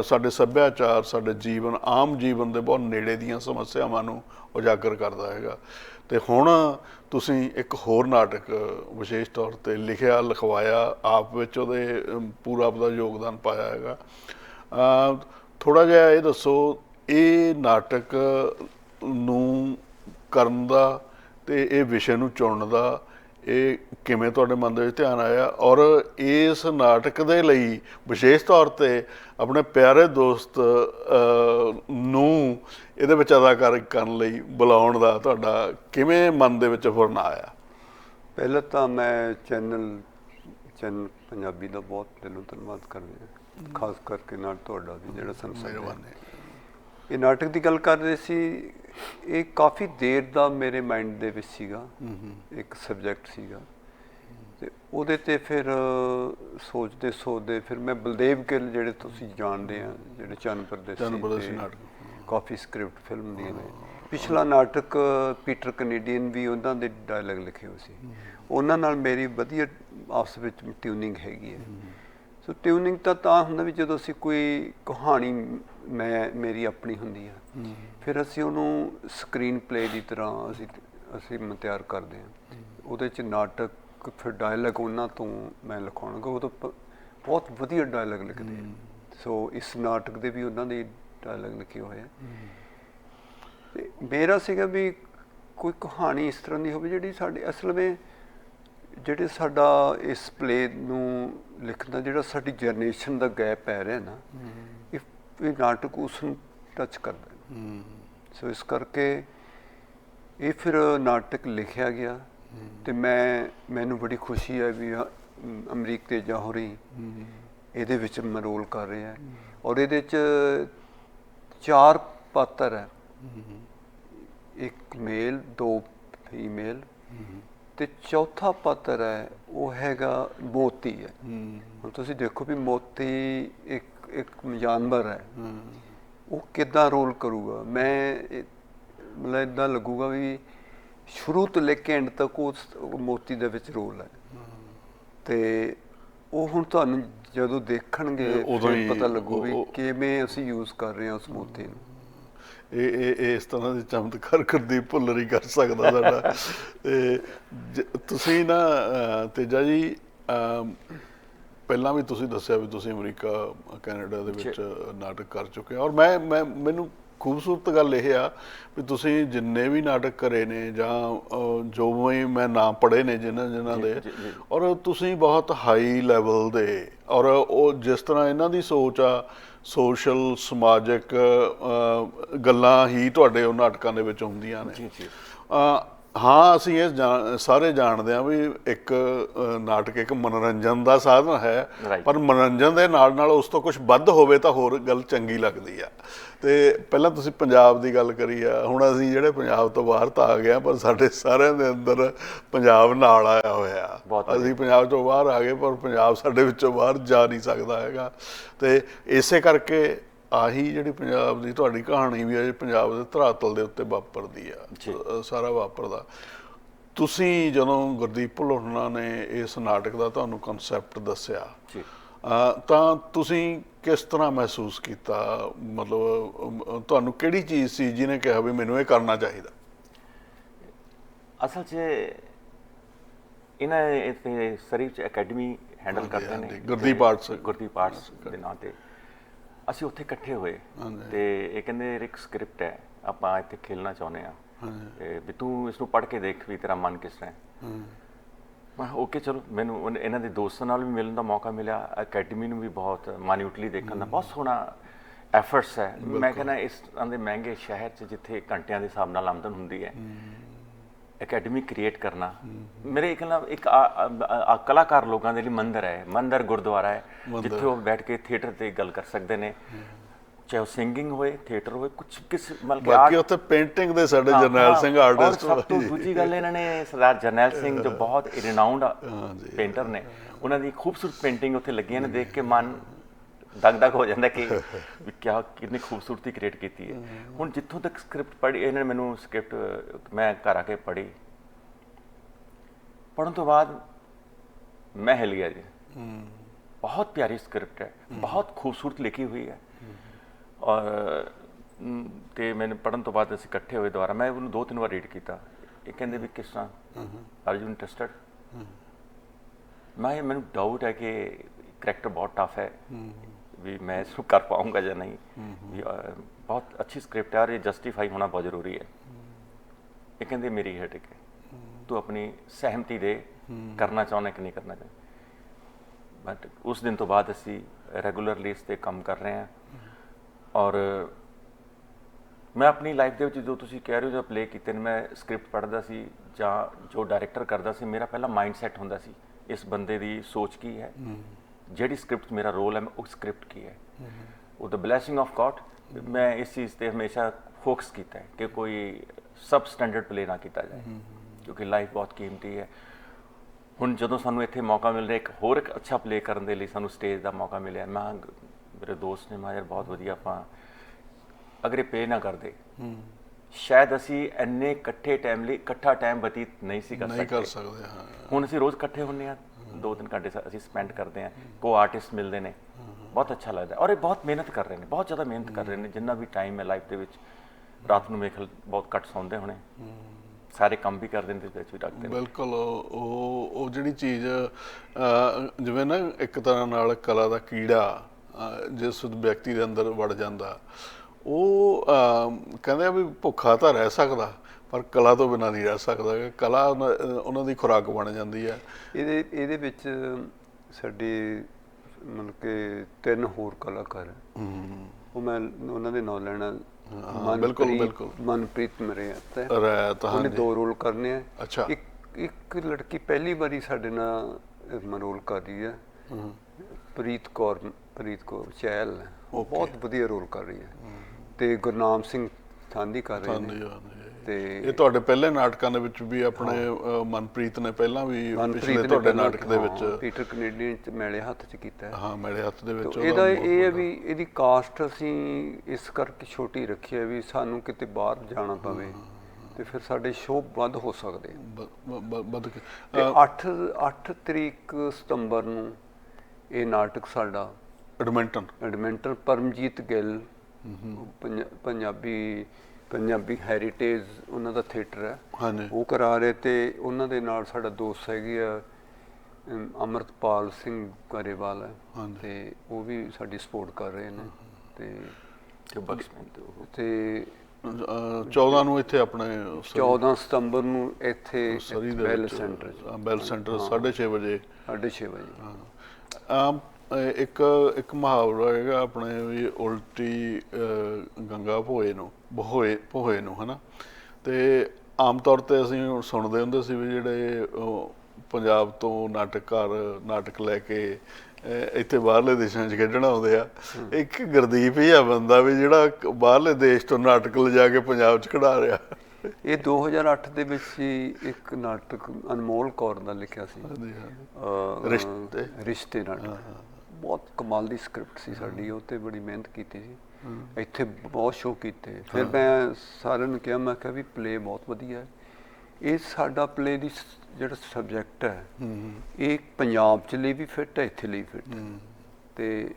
ਸਾਡੇ ਸੱਭਿਆਚਾਰ, ਸਾਡੇ ਜੀਵਨ, ਆਮ ਜੀਵਨ ਦੇ ਬਹੁਤ ਨੇੜੇ ਦੀਆਂ ਸਮੱਸਿਆਵਾਂ ਨੂੰ ਉਜਾਗਰ ਕਰਦਾ ਹੈਗਾ। ਤੇ ਹੁਣ ਤੁਸੀਂ ਇੱਕ ਹੋਰ ਨਾਟਕ ਵਿਸ਼ੇਸ਼ ਤੌਰ ਤੇ ਲਿਖਿਆ, ਲਿਖਵਾਇਆ, ਆਪ ਵਿੱਚ ਉਹਦੇ ਪੂਰਾ ਆਪਦਾ ਯੋਗਦਾਨ ਪਾਇਆ ਹੈਗਾ। ਥੋੜਾ ਜਿਹਾ ਇਹ ਦੱਸੋ, ਇਹ ਨਾਟਕ ਨੂੰ ਕਰਨ ਦਾ ਤੇ ਇਹ ਵਿਸ਼ੇ ਨੂੰ ਚੁਣਨ ਦਾ ਇਹ ਕਿਵੇਂ ਤੁਹਾਡੇ ਮਨ ਦੇ ਵਿੱਚ ਧਿਆਨ ਆਇਆ? ਔਰ ਇਸ ਨਾਟਕ ਦੇ ਲਈ ਵਿਸ਼ੇਸ਼ ਤੌਰ ਤੇ ਆਪਣੇ ਪਿਆਰੇ ਦੋਸਤ ਨੂੰ ਇਹਦੇ ਵਿੱਚ ਅਦਾਕਾਰ ਕਰਨ ਲਈ ਬੁਲਾਉਣ ਦਾ ਤੁਹਾਡਾ ਕਿਵੇਂ ਮਨ ਦੇ ਵਿੱਚ ਫੁਰਨ ਆਇਆ? ਪਹਿਲਾਂ ਤਾਂ ਮੈਂ ਚੈਨਲ ਚੈਨਲ ਪੰਜਾਬੀ ਦਾ ਬਹੁਤ ਦਿਲੋਂ ਧੰਨਵਾਦ ਕਰਦਾ ਹਾਂ। ਖਾਸ ਕਰਕੇ ਨਾਲ ਤੁਹਾਡਾ ਵੀ ਜਿਹੜਾ ਸਾਨੂੰ ਮਿਹਰਬਾਨੀ। ਇਹ ਨਾਟਕ ਦੀ ਗੱਲ ਕਰ ਰਹੇ ਸੀ ਇਹ ਕਾਫੀ ਦੇਰ ਦਾ ਮੇਰੇ ਮਾਈਂਡ ਦੇ ਵਿੱਚ ਸੀਗਾ। ਇੱਕ ਸਬਜੈਕਟ ਸੀਗਾ। ਤੇ ਉਹਦੇ ਤੇ ਫਿਰ ਸੋਚਦੇ ਸੋਚਦੇ ਫਿਰ ਮੈਂ ਬਲਦੇਵ ਗਿੱਲ ਜਿਹੜੇ ਤੁਸੀਂ ਜਾਣਦੇ ਆ ਜਿਹੜੇ ਚੰਨ ਪ੍ਰਦੇਸੀ ਚੰਨ ਪ੍ਰਦੇਸੀ ਤੇ ਨਾਟਕ। ਕਾਫੀ ਸਕ੍ਰਿਪਟ ਫਿਲਮ ਦੀਆਂ ਨੇ। ਪਿਛਲਾ ਨਾਟਕ ਪੀਟਰ ਕੈਨੇਡੀਅਨ ਵੀ ਉਹਨਾਂ ਦੇ ਡਾਇਲੌਗ ਲਿਖੇ ਹੋਏ ਸੀ। ਉਹਨਾਂ ਨਾਲ ਮੇਰੀ ਵਧੀਆ ਆਪਸ ਵਿੱਚ ਟਿਊਨਿੰਗ ਹੈਗੀ ਹੈ। ਸੋ ਟਿਊਨਿੰਗ ਤਾਂ ਤਾਂ ਹੁੰਦਾ ਵੀ ਜਦੋਂ ਅਸੀਂ ਕੋਈ ਕਹਾਣੀ ਮੈਂ ਮੇਰੀ ਆਪਣੀ ਹੁੰਦੀ ਆ। ਫਿਰ ਅਸੀਂ ਉਹਨੂੰ ਸਕਰੀਨ ਪਲੇ ਦੀ ਤਰ੍ਹਾਂ ਅਸੀਂ ਅਸੀਂ ਤਿਆਰ ਕਰਦੇ ਹਾਂ। ਉਹਦੇ ਚ ਨਾਟਕ ਫਿਰ ਡਾਇਲੌਗ ਉਹਨਾਂ ਤੋਂ ਮੈਂ ਲਿਖਾਉਣਾਗਾ ਉਹ ਤਾਂ ਬਹੁਤ ਵਧੀਆ ਡਾਇਲੌਗ ਲਿਖਦੇ ਆ। ਸੋ ਇਸ ਨਾਟਕ ਦੇ ਵੀ ਉਹਨਾਂ ਦੇ ਡਾਇਲੌਗ ਲਿਖੇ ਹੋਏ ਆ ਤੇ ਮੇਰਾ ਸੀਗਾ ਵੀ ਕੋਈ ਕਹਾਣੀ ਇਸ ਤਰ੍ਹਾਂ ਦੀ ਹੋਵੇ ਜਿਹੜੀ ਸਾਡੇ ਅਸਲ ਵਿੱਚ ਜਿਹੜੇ ਸਾਡਾ ਇਸ ਪਲੇ ਨੂੰ ਲਿਖਣ ਦਾ ਜਿਹੜਾ ਸਾਡੀ ਜਨਰੇਸ਼ਨ ਦਾ ਗੈਪ ਪੈ ਰਿਹਾ ਨਾ ਇਹ ਨਾਟਕ ਉਸ ਨੂੰ ਟੱਚ ਕਰਦਾ। ਸੋ ਇਸ ਕਰਕੇ ਇਹ ਫਿਰ ਨਾਟਕ ਲਿਖਿਆ ਗਿਆ ਤੇ ਮੈਂ ਮੈਨੂੰ ਬੜੀ ਖੁਸ਼ੀ ਹੈ ਵੀ ਅਮਰੀਕ ਤੇ ਜੌਹਰੀ ਇਹਦੇ ਵਿੱਚ ਰੋਲ ਕਰ ਰਿਹਾ ਔਰ ਇਹਦੇ ਚ ਚਾਰ ਪਾਤਰ ਹੈ। ਇੱਕ ਮੇਲ ਦੋ ਫੀਮੇਲ ਤੇ ਚੌਥਾ ਪਾਤਰ ਹੈ ਉਹ ਹੈਗਾ ਮੋਤੀ ਹੈ। ਹੁਣ ਤੁਸੀਂ ਦੇਖੋ ਵੀ ਮੋਤੀ ਇੱਕ ਇੱਕ ਜਾਨਵਰ ਹੈ। ਉਹ ਕਿੱਦਾਂ ਰੋਲ ਕਰੂਗਾ? ਮੈਂ ਮਤਲਬ ਇਦਾਂ ਲੱਗੂਗਾ ਵੀ ਸ਼ੁਰੂ ਤੋਂ ਲੈ ਕੇ ਐਂਡ ਤੱਕ ਉਸ ਉਹ ਮੋਤੀ ਦੇ ਵਿੱਚ ਰੋਲ ਹੈ। ਤੇ ਉਹ ਹੁਣ ਤੁਹਾਨੂੰ ਜਦੋਂ ਦੇਖਣਗੇ ਉਦੋਂ ਹੀ ਪਤਾ ਲੱਗੂ ਵੀ ਕਿਵੇਂ ਅਸੀਂ ਯੂਜ਼ ਕਰ ਰਹੇ ਹਾਂ ਉਸ ਮੋਤੀ ਨੂੰ। ਇਹ ਇਹ ਇਸ ਤਰ੍ਹਾਂ ਦੇ ਚਮਤਕਾਰ ਗੁਰਦੀਪ ਭੁੱਲਰ ਹੀ ਕਰ ਸਕਦਾ ਸਾਡਾ। <laughs> ਤੇ ਤੁਸੀਂ ਨਾ ਤੇਜਾ ਜੀ ਪਹਿਲਾਂ ਵੀ ਤੁਸੀਂ ਦੱਸਿਆ ਵੀ ਤੁਸੀਂ ਅਮਰੀਕਾ ਕੈਨੇਡਾ ਦੇ ਵਿੱਚ ਨਾਟਕ ਕਰ ਚੁੱਕੇ ਹੋ ਔਰ ਮੈਂ ਮੈਂ ਮੈਨੂੰ ਖੂਬਸੂਰਤ ਗੱਲ ਇਹ ਆ ਵੀ ਤੁਸੀਂ ਜਿੰਨੇ ਵੀ ਨਾਟਕ ਕਰੇ ਨੇ ਜਾਂ ਜੋ ਵੀ ਮੈਂ ਨਾਮ ਪੜ੍ਹੇ ਨੇ ਜਿਨ੍ਹਾਂ ਜਿਨ੍ਹਾਂ ਦੇ। ਔਰ ਤੁਸੀਂ ਬਹੁਤ ਹਾਈ ਲੈਵਲ ਦੇ ਔਰ ਉਹ ਜਿਸ ਤਰ੍ਹਾਂ ਇਹਨਾਂ ਦੀ ਸੋਚ ਆ ਸੋਸ਼ਲ ਸਮਾਜਿਕ ਗੱਲਾਂ ਹੀ ਤੁਹਾਡੇ ਉਹ ਨਾਟਕਾਂ ਦੇ ਵਿੱਚ ਹੁੰਦੀਆਂ ਨੇ ਜੀ, ਜੀ। ਹਾਂ ਅਸੀਂ ਇਹ ਸਾਰੇ ਜਾਣਦੇ ਹਾਂ ਵੀ ਇੱਕ ਨਾਟਕ ਇੱਕ ਮਨੋਰੰਜਨ ਦਾ ਸਾਧਨ ਹੈ. ਪਰ ਮਨੋਰੰਜਨ ਦੇ ਨਾਲ ਨਾਲ ਉਸ ਤੋਂ ਕੁਝ ਵੱਧ ਹੋਵੇ ਤਾਂ ਹੋਰ ਗੱਲ ਚੰਗੀ ਲੱਗਦੀ ਆ ਤੇ ਪਹਿਲਾਂ ਤੁਸੀਂ ਪੰਜਾਬ ਦੀ ਗੱਲ ਕਰੀ ਆ ਹੁਣ ਅਸੀਂ ਜਿਹੜੇ ਪੰਜਾਬ ਤੋਂ ਬਾਹਰ ਤਾਂ ਆ ਗਏ ਆ ਪਰ ਸਾਡੇ ਸਾਰਿਆਂ ਦੇ ਅੰਦਰ ਪੰਜਾਬ ਨਾਲ ਆਇਆ ਹੋਇਆ। ਅਸੀਂ ਪੰਜਾਬ ਤੋਂ ਬਾਹਰ ਆ ਗਏ ਪਰ ਪੰਜਾਬ ਸਾਡੇ ਵਿੱਚੋਂ ਬਾਹਰ ਜਾ ਨਹੀਂ ਸਕਦਾ ਹੈਗਾ ਤੇ ਇਸੇ ਕਰਕੇ ਆਹੀ ਜਿਹੜੀ ਪੰਜਾਬ ਦੀ ਤੁਹਾਡੀ ਕਹਾਣੀ ਵੀ ਹੈ ਪੰਜਾਬ ਦੇ ਧਰਾਤਲ ਦੇ ਉੱਤੇ ਵਾਪਰਦੀ ਆ ਸਾਰਾ ਵਾਪਰਦਾ। ਤੁਸੀਂ ਜਦੋਂ ਗੁਰਦੀਪ ਭੁੱਲਰ ਨੇ ਇਸ ਨਾਟਕ ਦਾ ਤੁਹਾਨੂੰ ਕਨਸੈਪਟ ਦੱਸਿਆ ਜੀ। ਤਾਂ ਤੁਸੀਂ ਕਿਸ ਤਰ੍ਹਾਂ ਮਹਿਸੂਸ ਕੀਤਾ? ਮਤਲਬ ਤੁਹਾਨੂੰ ਕਿਹੜੀ ਚੀਜ਼ ਸੀ ਜਿਹਨੇ ਕਿਹਾ ਵੀ ਮੈਨੂੰ ਇਹ ਕਰਨਾ ਚਾਹੀਦਾ? ਅਸਲ 'ਚ ਇਹਨਾਂ ਇੱਥੇ ਸਰੀਫ ਚ ਅਕੈਡਮੀ ਹੈਂਡਲ ਕਰਦੇ ਨੇ। ਗੁਰਦੀਪ ਆਰਟਸ। ਗੁਰਦੀਪ ਆਰਟਸ ਦੇ ਨਾਂ ਤੇ। ਅਸੀਂ ਉੱਥੇ ਇਕੱਠੇ ਹੋਏ। ਤੇ ਇਹ ਕਹਿੰਦੇ ਇੱਕ ਸਕ੍ਰਿਪਟ ਹੈ ਆਪਾਂ ਇੱਥੇ ਖੇਲਣਾ ਚਾਹੁੰਦੇ ਆ। ਤੇ ਵੀ ਤੂੰ ਇਸ ਨੂੰ ਪੜ੍ਹ ਕੇ ਦੇਖ ਵੀ ਤੇਰਾ ਮਨ ਕਿਸ ਤਰ੍ਹਾਂ ਹੈ। ਮੈਂ ਓਕੇ ਚਲੋ ਮੈਨੂੰ ਇਹਨਾਂ ਦੇ ਦੋਸਤਾਂ ਨਾਲ ਵੀ ਮਿਲਣ ਦਾ ਮੌਕਾ ਮਿਲਿਆ ਅਕੈਡਮੀ ਨੂੰ ਵੀ ਬਹੁਤ ਮਾਨਿਊਟਲੀ ਦੇਖਣ ਦਾ ਬਹੁਤ ਸੋਹਣਾ ਐਫਰਟਸ ਹੈ। ਮੈਂ ਕਹਿੰਦਾ ਇਸ ਤਰ੍ਹਾਂ ਦੇ ਮਹਿੰਗੇ ਸ਼ਹਿਰ 'ਚ ਜਿੱਥੇ ਘੰਟਿਆਂ ਦੇ ਹਿਸਾਬ ਨਾਲ ਆਮਦਨ ਹੁੰਦੀ ਹੈ। ਅਕੈਡਮੀ ਕ੍ਰੀਏਟ ਕਰਨਾ। ਮੇਰੇ ਇੱਕ ਆ- ਆ- ਕਲਾਕਾਰ ਲੋਕਾਂ ਦੇ ਲਈ ਮੰਦਰ ਹੈ ਮੰਦਰ ਗੁਰਦੁਆਰਾ ਹੈ ਜਿੱਥੇ ਉਹ ਬੈਠ ਕੇ ਥੀਏਟਰ ਤੇ ਗੱਲ ਕਰ ਸਕਦੇ ਨੇ। ਚਾਹੇ ਸਿੰਗਿੰਗ ਹੋਏ ਥੀਏਟਰ ਹੋਏ ਕੁਝ ਕਿਸ ਮਤਲਬ ਬਾਕੀ ਉੱਥੇ ਪੇਂਟਿੰਗ ਦੇ ਸਾਡੇ ਜਰਨੈਲ ਸਿੰਘ ਆਰਟਿਸਟ ਸਭ ਤੋਂ ਦੂਜੀ ਗੱਲ ਇਹਨਾਂ ਨੇ ਸਰਦਾਰ ਜਰਨੈਲ ਸਿੰਘ ਜੋ ਬਹੁਤ ਰਿਨਾਊਂਡ। ਪੇਂਟਰ ਨੇ। ਉਹਨਾਂ ਦੀ ਖੂਬਸੂਰਤ ਪੇਂਟਿੰਗ ਉੱਥੇ ਲੱਗੀਆਂ ਨੇ ਦੇਖ ਕੇ ਮਨ ਦਗ ਦਗ ਹੋ ਜਾਂਦਾ ਕਿ ਵੀ ਕਿਆ ਕਿੰਨੀ ਖੂਬਸੂਰਤੀ ਕ੍ਰੀਏਟ ਕੀਤੀ ਹੈ। ਹੁਣ ਜਿੱਥੋਂ ਤੱਕ ਸਕ੍ਰਿਪਟ ਪੜ੍ਹੀ ਇਹਨਾਂ ਨੇ ਮੈਨੂੰ ਸਕ੍ਰਿਪਟ ਮੈਂ ਘਰ ਆ ਕੇ ਪੜ੍ਹੀ। ਪੜ੍ਹਨ ਤੋਂ ਬਾਅਦ ਮੈਂ ਹਿਲ ਗਿਆ ਜੀ। ਬਹੁਤ ਪਿਆਰੀ ਸਕ੍ਰਿਪਟ ਹੈ ਬਹੁਤ ਖੂਬਸੂਰਤ ਲਿਖੀ ਹੋਈ ਹੈ। ਔਰ ਅਮ, ਤੇ ਮੈਨੂੰ ਪੜਨ ਤੋਂ ਬਾਅਦ ਅਸੀਂ ਇਕੱਠੇ ਹੋਏ ਦੁਬਾਰਾ। ਮੈਂ ਉਹਨੂੰ ਦੋ ਤਿੰਨ ਵਾਰ ਰੀਡ ਕੀਤਾ। ਇਹ ਕਹਿੰਦੇ ਵੀ ਕਿਸ ਤਰ੍ਹਾਂ ਆਰ ਯੂ ਇੰਟਰਸਟਡ ਮੈਂ ਮੈਨੂੰ ਡਾਊਟ ਹੈ ਕਿ ਕਰੈਕਟਰ ਬਹੁਤ ਟਫ ਹੈ। ਵੀ ਮੈਂ ਇਸ ਨੂੰ ਕਰ ਪਾਉਂਗਾ ਜਾਂ ਨਹੀਂ। ਵੀ ਅਹ, ਬਹੁਤ ਅੱਛੀ ਸਕ੍ਰਿਪਟ ਹੈ ਔਰ ਇਹ ਜਸਟੀਫਾਈ ਹੋਣਾ ਬਹੁਤ ਜ਼ਰੂਰੀ ਹੈ। ਇਹ ਕਹਿੰਦੇ ਮੇਰੀ ਹੈ। ਤੂੰ ਆਪਣੀ ਸਹਿਮਤੀ ਦੇ ਕਰਨਾ ਚਾਹੁੰਦਾ ਕਿ ਨਹੀਂ ਕਰਨਾ ਚਾਹੁੰਦਾ। ਬਟ ਉਸ ਦਿਨ ਤੋਂ ਬਾਅਦ ਅਸੀਂ ਰੈਗੂਲਰਲੀ ਇਸ ਤੇ ਕੰਮ ਕਰ ਰਹੇ ਹਾਂ। ਔਰ ਮੈਂ ਆਪਣੀ ਲਾਈਫ ਦੇ ਵਿੱਚ ਜੋ ਤੁਸੀਂ ਕਹਿ ਰਹੇ ਹੋ ਜੋ ਪਲੇ ਕੀਤੇ ਨੇ ਮੈਂ ਸਕ੍ਰਿਪਟ ਪੜ੍ਹਦਾ ਸੀ ਜਾਂ ਜੋ ਡਾਇਰੈਕਟਰ ਕਰਦਾ ਸੀ ਮੇਰਾ ਪਹਿਲਾ ਮਾਈਂਡ ਸੈਟ ਹੁੰਦਾ ਸੀ ਇਸ ਬੰਦੇ ਦੀ ਸੋਚ ਕੀ ਹੈ। ਜਿਹੜੀ ਸਕ੍ਰਿਪਟ ਮੇਰਾ ਰੋਲ ਹੈ ਮੈਂ ਉਹ ਸਕ੍ਰਿਪਟ ਕੀ ਹੈ? ਉਹ ਦ ਬਲੇਸਿੰਗ ਆਫ ਗॉड ਮੈਂ ਇਸ ਚੀਜ਼ ਤੇ ਹਮੇਸ਼ਾ ਫੋਕਸ ਕੀਤਾ ਹੈ ਕਿ ਕੋਈ ਸਬ ਸਟੈਂਡਰਡ ਪਲੇ ਨਾ ਕੀਤਾ ਜਾਏ ਕਿਉਂਕਿ ਲਾਈਫ ਬਹੁਤ ਕੀਮਤੀ ਹੈ। ਹੁਣ ਜਦੋਂ ਸਾਨੂੰ ਇੱਥੇ ਮੌਕਾ ਮਿਲ ਰਿਹਾ ਇੱਕ ਹੋਰ ਇੱਕ ਅੱਛਾ ਪਲੇ ਕਰਨ ਦੇ ਲਈ ਸਾਨੂੰ ਸਟੇਜ ਦਾ ਮੌਕਾ ਮਿਲਿਆ। ਮੈਂ ਮੇਰੇ ਦੋਸਤ ਨੇ ਮੈਂ ਯਾਰ ਬਹੁਤ ਵਧੀਆ ਆਪਾਂ ਅਗਰ ਪੇ ਨਾ ਕਰਦੇ। ਸ਼ਾਇਦ ਅਸੀਂ ਇੰਨੇ ਇਕੱਠੇ ਟਾਈਮ ਲਈ ਇਕੱਠਾ ਟਾਈਮ ਬਤੀਤ ਨਹੀਂ ਸੀ ਕਰ ਨਹੀਂ ਕਰ ਸਕਦੇ ਸਕਦੇ ਹਾਂ। ਹੁਣ ਅਸੀਂ ਰੋਜ਼ ਇਕੱਠੇ ਹੁੰਨੇ ਆ ਦੋ ਤਿੰਨ ਘੰਟੇ ਅਸੀਂ ਸਪੈਂਡ ਕਰਦੇ ਆ ਕੋ ਆਰਟਿਸਟ ਮਿਲਦੇ ਨੇ। ਬਹੁਤ ਅੱਛਾ ਲੱਗਦਾ। ਔਰ ਇਹ ਬਹੁਤ ਮਿਹਨਤ ਕਰ ਰਹੇ ਨੇ। ਬਹੁਤ ਜ਼ਿਆਦਾ ਮਿਹਨਤ ਕਰ ਰਹੇ ਨੇ। ਜਿੰਨਾ ਵੀ ਟਾਈਮ ਹੈ ਲਾਈਫ ਦੇ ਵਿੱਚ। ਰਾਤ ਨੂੰ ਮੇਰੇ ਬਹੁਤ ਘੱਟ ਸੌਂਦੇ ਹੋਣੇ। ਸਾਰੇ ਕੰਮ ਵੀ ਕਰਦੇ ਨੇ ਤੇ ਵਿੱਚ ਵੀ ਰੱਖਦੇ ਨੇ ਬਿਲਕੁਲ, ਉਹ ਉਹ ਜਿਹੜੀ ਚੀਜ਼ ਜਿਵੇਂ ਨਾ ਇੱਕ ਤਰ੍ਹਾਂ ਨਾਲ ਕਲਾ ਦਾ ਕੀੜਾ ਜਿਸ ਵਿਅਕਤੀ ਦੇ ਅੰਦਰ ਵੜ ਜਾਂਦਾ, ਉਹ ਕਹਿੰਦੇ ਆ ਵੀ ਭੁੱਖਾ ਤਾਂ ਰਹਿ ਸਕਦਾ। ਪਰ ਕਲਾ ਤੋਂ ਬਿਨਾਂ ਨਹੀਂ ਰਹਿ ਸਕਦਾ। ਕਲਾ ਉਹਨਾਂ ਉਹਨਾਂ ਦੀ ਖੁਰਾਕ ਬਣ ਜਾਂਦੀ ਹੈ। ਇਹਦੇ ਇਹਦੇ ਵਿੱਚ ਸਾਡੇ ਮਤਲਬ ਕਿ ਤਿੰਨ ਹੋਰ ਕਲਾਕਾਰ ਹੈ। ਉਹ ਮੈਂ ਉਹਨਾਂ ਦੇ ਨਾਂ ਲੈਣਾ ਹਾਂ, ਬਿਲਕੁਲ, ਬਿਲਕੁਲ। ਮਨਪ੍ਰੀਤ ਮੇਰੇ ਤੇ ਰਹਿਤ ਉਹਨੇ ਹਾਂਜੀ। ਦੋ ਰੋਲ ਕਰਨੇ ਆ। ਅੱਛਾ। ਇੱਕ ਇੱਕ ਲੜਕੀ ਪਹਿਲੀ ਵਾਰੀ ਸਾਡੇ ਨਾਲ ਰੋਲ ਕਰ ਰਹੀ ਹੈ। ਪ੍ਰੀਤ ਕੌਰ ਪ੍ਰੀਤ ਕੌਰ ਹੈ। Okay. ਬਹੁਤ ਵਧੀਆ ਰੋਲ ਕਰ ਰਹੀ ਹੈ। ਤੇ ਗੁਰਨਾਮ ਸਿੰਘ ਥਾਂਦੀ ਕਰ ਰਹੇ ਨੇ। ਤੇ ਇਹ ਤੁਹਾਡੇ ਪਹਿਲੇ ਨਾਟਕਾਂ ਦੇ ਵਿੱਚ ਵੀ ਆਪਣੇ ਮਨਪ੍ਰੀਤ ਨੇ ਪਹਿਲਾਂ ਵੀ ਪਿਛਲੇ ਤੁਹਾਡੇ ਨਾਟਕ ਦੇ ਵਿੱਚ ਪੀਟਰ ਕੈਨੇਡੀਅਨ ਚ ਮੈਲੇ ਹੱਥ ਚ ਕੀਤਾ ਹੈ। ਮੇਰੇ ਹੱਥ ਦੇ ਵਿੱਚ ਇਹਦਾ ਇਹ ਹੈ ਵੀ ਇਹਦੀ ਕਾਸਟ ਅਸੀਂ ਇਸ ਕਰਕੇ ਛੋਟੀ ਰੱਖੀ ਹੈ ਵੀ ਸਾਨੂੰ ਕਿਤੇ ਬਾਹਰ ਜਾਣਾ ਪਵੇ ਤੇ ਫਿਰ ਸਾਡੇ ਸ਼ੋਅ ਬੰਦ ਹੋ ਸਕਦੇ ਬਦ ਕੇ ਤੇ ਅਹ, 8 8 ਤਰੀਕ ਸਤੰਬਰ ਨੂੰ ਇਹ ਨਾਟਕ ਸਾਡਾ ਐਡਮਿੰਟਨ। ਐਡਮਿੰਟਨ ਪਰਮਜੀਤ ਗਿੱਲ ਪੰਜਾ- ਪੰਜਾਬੀ ਪੰਜਾਬੀ ਹੈਰੀਟੇਜ ਉਹਨਾਂ ਦਾ ਥੀਏਟਰ ਹੈ। ਹਾਂਜੀ। ਉਹ ਕਰਾ ਰਹੇ ਤੇ ਉਹਨਾਂ ਦੇ ਨਾਲ ਸਾਡਾ ਦੋਸਤ ਹੈਗੀ ਆ ਅਮ, ਅਮਰਤਪਾਲ ਸਿੰਘ ਗਰੇਵਾਲ ਹੈ। ਤੇ ਉਹ ਵੀ ਸਾਡੀ ਸਪੋਰਟ ਕਰ ਰਹੇ ਨੇ। ਤੇ ਤੇ ਬਖਸ਼ਮੈਨ ਤੇ ਉਹ ਤੇ ਅਹ 14 ਨੂੰ ਇੱਥੇ ਆਪਣੇ ਸਰੀ- 14 ਸਤੰਬਰ ਨੂੰ ਇੱਥੇ ਬੈਲ ਸੈਂਟਰ ਬੈਲ ਸੈਂਟਰ 6:30 ਵਜੇ। 6:30 ਵਜੇ। ਆਮ ਇੱਕ ਇੱਕ ਮੁਹਾਵਰਾ ਹੈਗਾ ਆਪਣੇ ਵੀ ਉਲਟੀ ਗੰਗਾ ਭੋਏ ਨੂੰ ਬਹੋਏ ਭੋਏ ਨੂੰ ਹਨਾ? ਤੇ ਆਮ ਤੌਰ ਤੇ ਅਸੀਂ ਸੁਣਦੇ ਹੁੰਦੇ ਸੀ ਵੀ ਜਿਹੜੇ ਪੰਜਾਬ ਤੋਂ ਨਾਟਕਕਾਰ ਨਾਟਕ ਲੈ ਕੇ ਇੱਥੇ ਬਾਹਰਲੇ ਦੇਸ਼ਾਂ 'ਚ ਖੇਡਣ ਆਉਂਦੇ ਆ ਇੱਕ ਗੁਰਦੀਪ ਹੀ ਆ ਬੰਦਾ ਵੀ ਜਿਹੜਾ ਬਾਹਰਲੇ ਦੇਸ਼ ਤੋਂ ਨਾਟਕ ਲਿਜਾ ਕੇ ਪੰਜਾਬ 'ਚ ਖੜਾ ਰਿਹਾ। ਇਹ 2008 ਦੇ ਵਿੱਚ ਹੀ ਇੱਕ ਨਾਟਕ ਅਨਮੋਲ ਕੌਰ ਦਾ ਲਿਖਿਆ ਸੀ। ਹਾਂਜੀ, ਰਿਸ਼ਤੇ। ਰਿਸ਼ਤੇ ਨਾਟਕ ਬਹੁਤ ਕਮਾਲ ਦੀ ਸਕ੍ਰਿਪਟ ਸੀ ਸਾਡੀ ਉਹ ਤੇ ਬੜੀ ਮਿਹਨਤ ਕੀਤੀ ਸੀ। ਇੱਥੇ ਬਹੁਤ ਸ਼ੋਅ ਕੀਤੇ। ਫਿਰ ਮੈਂ ਸਾਰਿਆਂ ਨੂੰ ਕਿਹਾ ਮੈਂ ਕਿਹਾ ਵੀ ਪਲੇ ਬਹੁਤ ਵਧੀਆ ਹੈ। ਇਹ ਸਾਡਾ ਪਲੇ ਦੀ ਜਿਹੜਾ ਸਬਜੈਕਟ ਹੈ ਇਹ ਪੰਜਾਬ ਚ ਲਈ ਵੀ ਫਿੱਟ ਹੈ ਇੱਥੇ ਲਈ ਫਿੱਟ ਹੈ। ਤੇ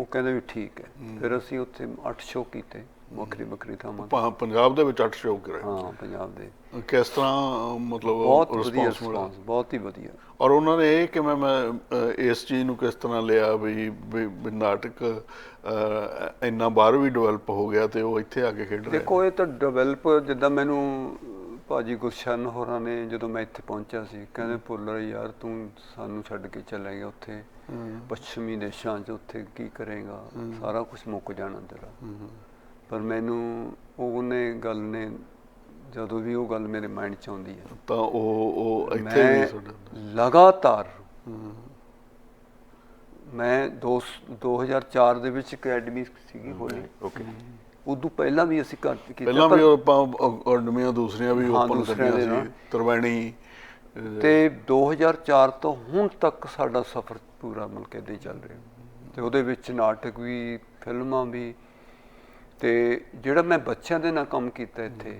ਉਹ ਕਹਿੰਦੇ ਵੀ ਠੀਕ ਹੈ। ਫਿਰ ਅਸੀਂ ਉੱਥੇ 8 ਸ਼ੋਅ ਕੀਤੇ। ਵੱਖਰੀ ਵੱਖਰੀ ਥਾਵਾਂ। ਪਾ- ਪੰਜਾਬ ਦੇ ਵਿੱਚ 8 ਸ਼ੋਅ ਕਰੇ ਹਾਂ ਪੰਜਾਬ ਦੇ। ਕਿਸ ਤਰ੍ਹਾਂ ਮਤਲਬ ਬਹੁਤ ਵਧੀਆ response ਮਿਲਿਆ? ਰਿਸਪਾਂਸ ਬਹੁਤ ਹੀ ਵਧੀਆ। ਔਰ ਉਹਨਾਂ ਨੇ ਇਹ ਕਿਵੇਂ ਮੈਂ ਅਹ, ਇਸ ਚੀਜ਼ ਨੂੰ ਕਿਸ ਤਰ੍ਹਾਂ ਲਿਆ ਵੀ ਵੀ- ਵੀ ਨਾਟਕ ਅਹ, ਇੰਨਾ ਬਾਹਰ ਵੀ ਡਿਵੈਲਪ ਹੋ ਗਿਆ ਤੇ ਉਹ ਇੱਥੇ ਆ ਕੇ ਖੇਡ ਰਿਹਾ? ਦੇਖੋ ਇਹ ਤਾਂ ਡਿਵੈਲਪ ਜਿੱਦਾਂ ਮੈਨੂੰ ਭਾਜੀ ਗੁਰਸ਼ਨ ਹੋਰਾਂ ਨੇ ਜਦੋਂ ਮੈਂ ਇੱਥੇ ਪਹੁੰਚਿਆ ਸੀ ਕਹਿੰਦੇ ਪੁੱਲਰ ਯਾਰ ਤੂੰ ਸਾਨੂੰ ਛੱਡ ਕੇ ਚਲਾ ਗਿਆ ਉੱਥੇ। ਪੱਛਮੀ ਦੇਸ਼ਾਂ 'ਚ ਉੱਥੇ ਕੀ ਕਰੇਗਾ? ਸਾਰਾ ਕੁਝ ਮੁੱਕ ਜਾਣਾ ਤੇਰਾ। ਪਰ ਮੈਨੂੰ ਉਹਨੇ ਗੱਲ ਨੇ ਜਦੋਂ ਵੀ ਉਹ ਗੱਲ ਮੇਰੇ ਮਾਈਂਡ 'ਚ ਆਉਂਦੀ ਹੈ। ਤਾਂ ਉਹ ਉਹ ਇੱਥੇ ਲਗਾਤਾਰ ਮੈਂ ਦੋ 2004 ਦੇ ਵਿੱਚ ਅਕੈਡਮੀ ਸੀਗੀ ਹੋਲੀ। ਓਕੇ। ਉਦੋਂ ਪਹਿਲਾਂ ਵੀ ਅਸੀਂ ਕਰ ਕੀਤਾ ਪਹਿਲਾਂ ਵੀ ਆਪਾਂ ਅਕੈਡਮੀਆਂ ਦੂਸਰੀਆਂ ਵੀ ਓਪਨ ਕਰੀਆਂ। ਸੀ ਤਰਵੈਣੀ ਤੇ 2004 ਤੋਂ ਹੁਣ ਤੱਕ ਸਾਡਾ ਸਫ਼ਰ ਪੂਰਾ ਮਿਲ ਕੇ ਦੇ ਚੱਲ ਰਿਹਾ। ਤੇ ਉਹਦੇ ਵਿੱਚ ਨਾਟਕ ਵੀ ਫਿਲਮਾਂ ਵੀ ਤੇ ਜਿਹੜਾ ਮੈਂ ਬੱਚਿਆਂ ਦੇ ਨਾਲ ਕੰਮ ਕੀਤਾ ਇੱਥੇ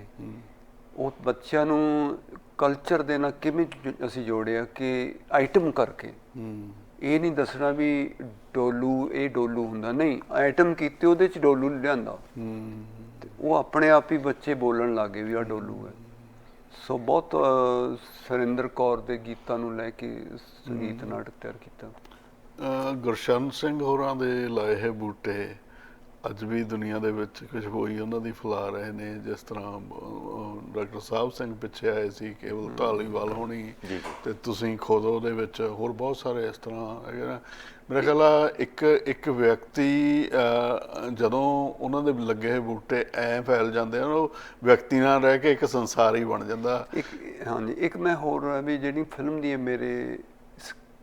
ਉਹ ਬੱਚਿਆਂ ਨੂੰ ਕਲਚਰ ਦੇ ਨਾਲ ਕਿਵੇਂ ਅਸੀਂ ਜੋੜਿਆ ਕਿ ਆਈਟਮ ਕਰਕੇ। ਇਹ ਨਹੀਂ ਦੱਸਣਾ ਵੀ ਡੋਲੂ ਇਹ ਡੋਲੂ ਹੁੰਦਾ। ਨਹੀਂ ਆਈਟਮ ਕੀਤੇ ਉਹਦੇ ਚ ਡੋਲੂ ਲਿਆਂਦਾ। ਉਹ ਆਪਣੇ ਆਪ ਹੀ ਬੱਚੇ ਬੋਲਣ ਲੱਗੇ ਵੀ ਆ ਡੋਲੂ ਹੈ। ਸੋ ਬਹੁਤ ਸੁਰਿੰਦਰ ਕੌਰ ਦੇ ਗੀਤਾਂ ਨੂੰ ਲੈ ਕੇ ਸੰਗੀਤ ਨਾਟਕ ਤਿਆਰ ਕੀਤਾ। ਗੁਰਸ਼ਨ ਸਿੰਘ ਹੋਰਾਂ ਦੇ ਲਾਏ ਹੈ ਬੂਟੇ। ਅੱਜ ਵੀ ਦੁਨੀਆ ਦੇ ਵਿੱਚ ਖੁਸ਼ਬੋਈ ਉਹਨਾਂ ਦੀ ਫੈਲਾ ਰਹੇ ਨੇ ਜਿਸ ਤਰ੍ਹਾਂ ਡਾਕਟਰ ਸਾਹਿਬ ਸਿੰਘ ਪਿੱਛੇ ਆਏ ਸੀ ਕੇਵਲ ਢਾਲੀਵਾਲ ਹੋਣੀ। ਤੇ ਤੁਸੀਂ ਖੁਦ ਉਹਦੇ ਵਿੱਚ ਹੋਰ ਬਹੁਤ ਸਾਰੇ ਇਸ ਤਰ੍ਹਾਂ ਹੈਗੇ ਨਾ। ਮੇਰੇ ਖਿਆਲ ਆ ਇੱਕ ਇੱਕ ਵਿਅਕਤੀ ਜਦੋਂ ਉਹਨਾਂ ਦੇ ਲੱਗੇ ਹੋਏ ਬੂਟੇ ਐ ਫੈਲ ਜਾਂਦੇ ਹਨ ਉਹ ਵਿਅਕਤੀ ਨਾਲ ਰਹਿ ਕੇ ਇੱਕ ਸੰਸਾਰ ਹੀ ਬਣ ਜਾਂਦਾ। ਇੱਕ ਹਾਂਜੀ ਇੱਕ ਮੈਂ ਹੋਰ ਵੀ ਜਿਹੜੀ ਫਿਲਮ ਦੀ ਮੇਰੇ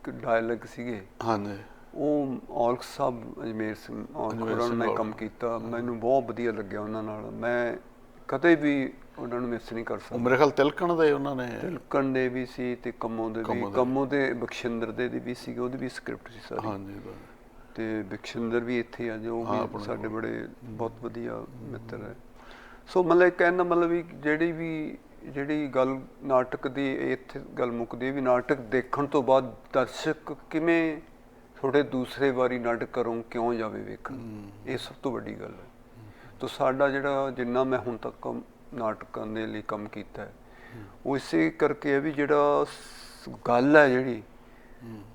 ਡਾਇਲੌਗ ਸੀਗੇ। ਹਾਂਜੀ। ਉਹ ਔਲਖ ਸਾਹਿਬ ਅਜਮੇਰ ਸਿੰਘ ਉਹਨਾਂ ਨਾਲ। ਕੰਮ ਕੀਤਾ। ਮੈਨੂੰ ਬਹੁਤ ਵਧੀਆ ਲੱਗਿਆ ਉਹਨਾਂ ਨਾਲ। ਮੈਂ ਕਦੇ ਵੀ ਉਹਨਾਂ ਨੂੰ ਮਿਸ ਨਹੀਂ ਕਰ ਸਕਦਾ। ਮੇਰੇ ਖਿਆਲ ਤਿਲਕਣ ਦੇ ਉਹਨਾਂ ਨੇ। ਤਿਲਕਣ ਦੇ ਵੀ ਸੀ ਤੇ ਕੰਮੋਂ ਦੇ ਵੀ। ਕੰਮੋਂ ਦੇ। ਬਖਸ਼ਿੰਦਰ ਦੇ ਵੀ ਸੀ ਉਹਦੀ ਵੀ ਸਕ੍ਰਿਪਟ ਸੀ ਸਾਰੀ। ਹਾਂਜੀ ਤੇ ਬਖਸ਼ਿੰਦਰ ਵੀ ਇੱਥੇ ਆ ਜੋ ਵੀ ਸਾਡੇ। ਬੜੇ ਬਹੁਤ ਵਧੀਆ ਮਿੱਤਰ ਹੈ। ਸੋ ਮਤਲਬ ਕਹਿਣ ਦਾ ਮਤਲਬ ਵੀ ਜਿਹੜੀ ਵੀ ਜਿਹੜੀ ਗੱਲ ਨਾਟਕ ਦੀ ਇੱਥੇ ਗੱਲ ਮੁੱਕਦੀ ਵੀ ਨਾਟਕ ਦੇਖਣ ਤੋਂ ਬਾਅਦ ਦਰਸ਼ਕ ਕਿਵੇਂ ਥੋੜੇ ਦੂਸਰੇ ਵਾਰੀ ਨਾਟਕ ਕਰੋ ਕਿਉਂ ਜਾਵੇ ਵੇਖਣ? ਇਹ ਸਭ ਤੋਂ ਵੱਡੀ ਗੱਲ ਹੈ। ਤੋ ਸਾਡਾ ਜਿਹੜਾ ਜਿੰਨਾ ਮੈਂ ਹੁਣ ਤੱਕ ਨਾਟਕਾਂ ਦੇ ਲਈ ਕੰਮ ਕੀਤਾ ਹੈ ਉਹ ਇਸੇ ਕਰਕੇ ਹੈ ਵੀ ਜਿਹੜਾ ਗੱਲ ਹੈ ਜਿਹੜੀ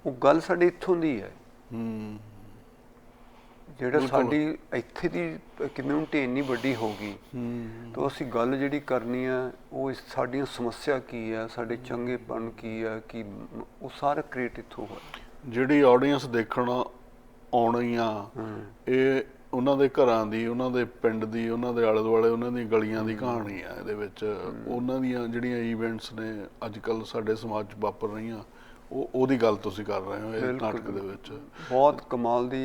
ਉਹ ਗੱਲ ਸਾਡੇ ਇੱਥੋਂ ਦੀ ਹੈ। ਜਿਹੜਾ। ਸਾਡੀ ਇੱਥੇ ਦੀ ਕਮਿਊਨਿਟੀ ਇੰਨੀ ਵੱਡੀ ਹੋ ਗਈ ਤਾਂ ਅਸੀਂ ਗੱਲ ਜਿਹੜੀ ਕਰਨੀ ਹੈ ਉਹ ਸਾਡੀਆਂ ਸਮੱਸਿਆ ਕੀ ਹੈ ਸਾਡੇ ਚੰਗੇਪਣ ਕੀ ਹੈ ਕਿ ਉਹ ਸਾਰਾ ਕ੍ਰੀਏਟ ਇੱਥੋਂ ਹੋਇਆ। ਜਿਹੜੀ ਆਡੀਅנס ਦੇਖਣ ਆਉਣੀਆਂ ਇਹ ਉਹਨਾਂ ਦੇ ਘਰਾਂ ਦੀ ਉਹਨਾਂ ਦੇ ਪਿੰਡ ਦੀ ਉਹਨਾਂ ਦੇ ਆਲੇ ਦੁਆਲੇ ਉਹਨਾਂ ਦੀਆਂ ਗਲੀਆਂ ਦੀ ਕਹਾਣੀ ਆ ਇਹਦੇ ਵਿੱਚ। ਉਹਨਾਂ ਦੀਆਂ ਜਿਹੜੀਆਂ ਇਵੈਂਟਸ ਨੇ ਅੱਜ ਕੱਲ ਸਾਡੇ ਸਮਾਜ 'ਚ ਵਾਪਰ ਰਹੀਆਂ ਉਹ ਉਹਦੀ ਗੱਲ ਤੁਸੀਂ ਕਰ ਰਹੇ ਹੋ ਇਹ। ਨਾਟਕ ਦੇ ਵਿੱਚ। ਬਹੁਤ ਕਮਾਲ ਦੀ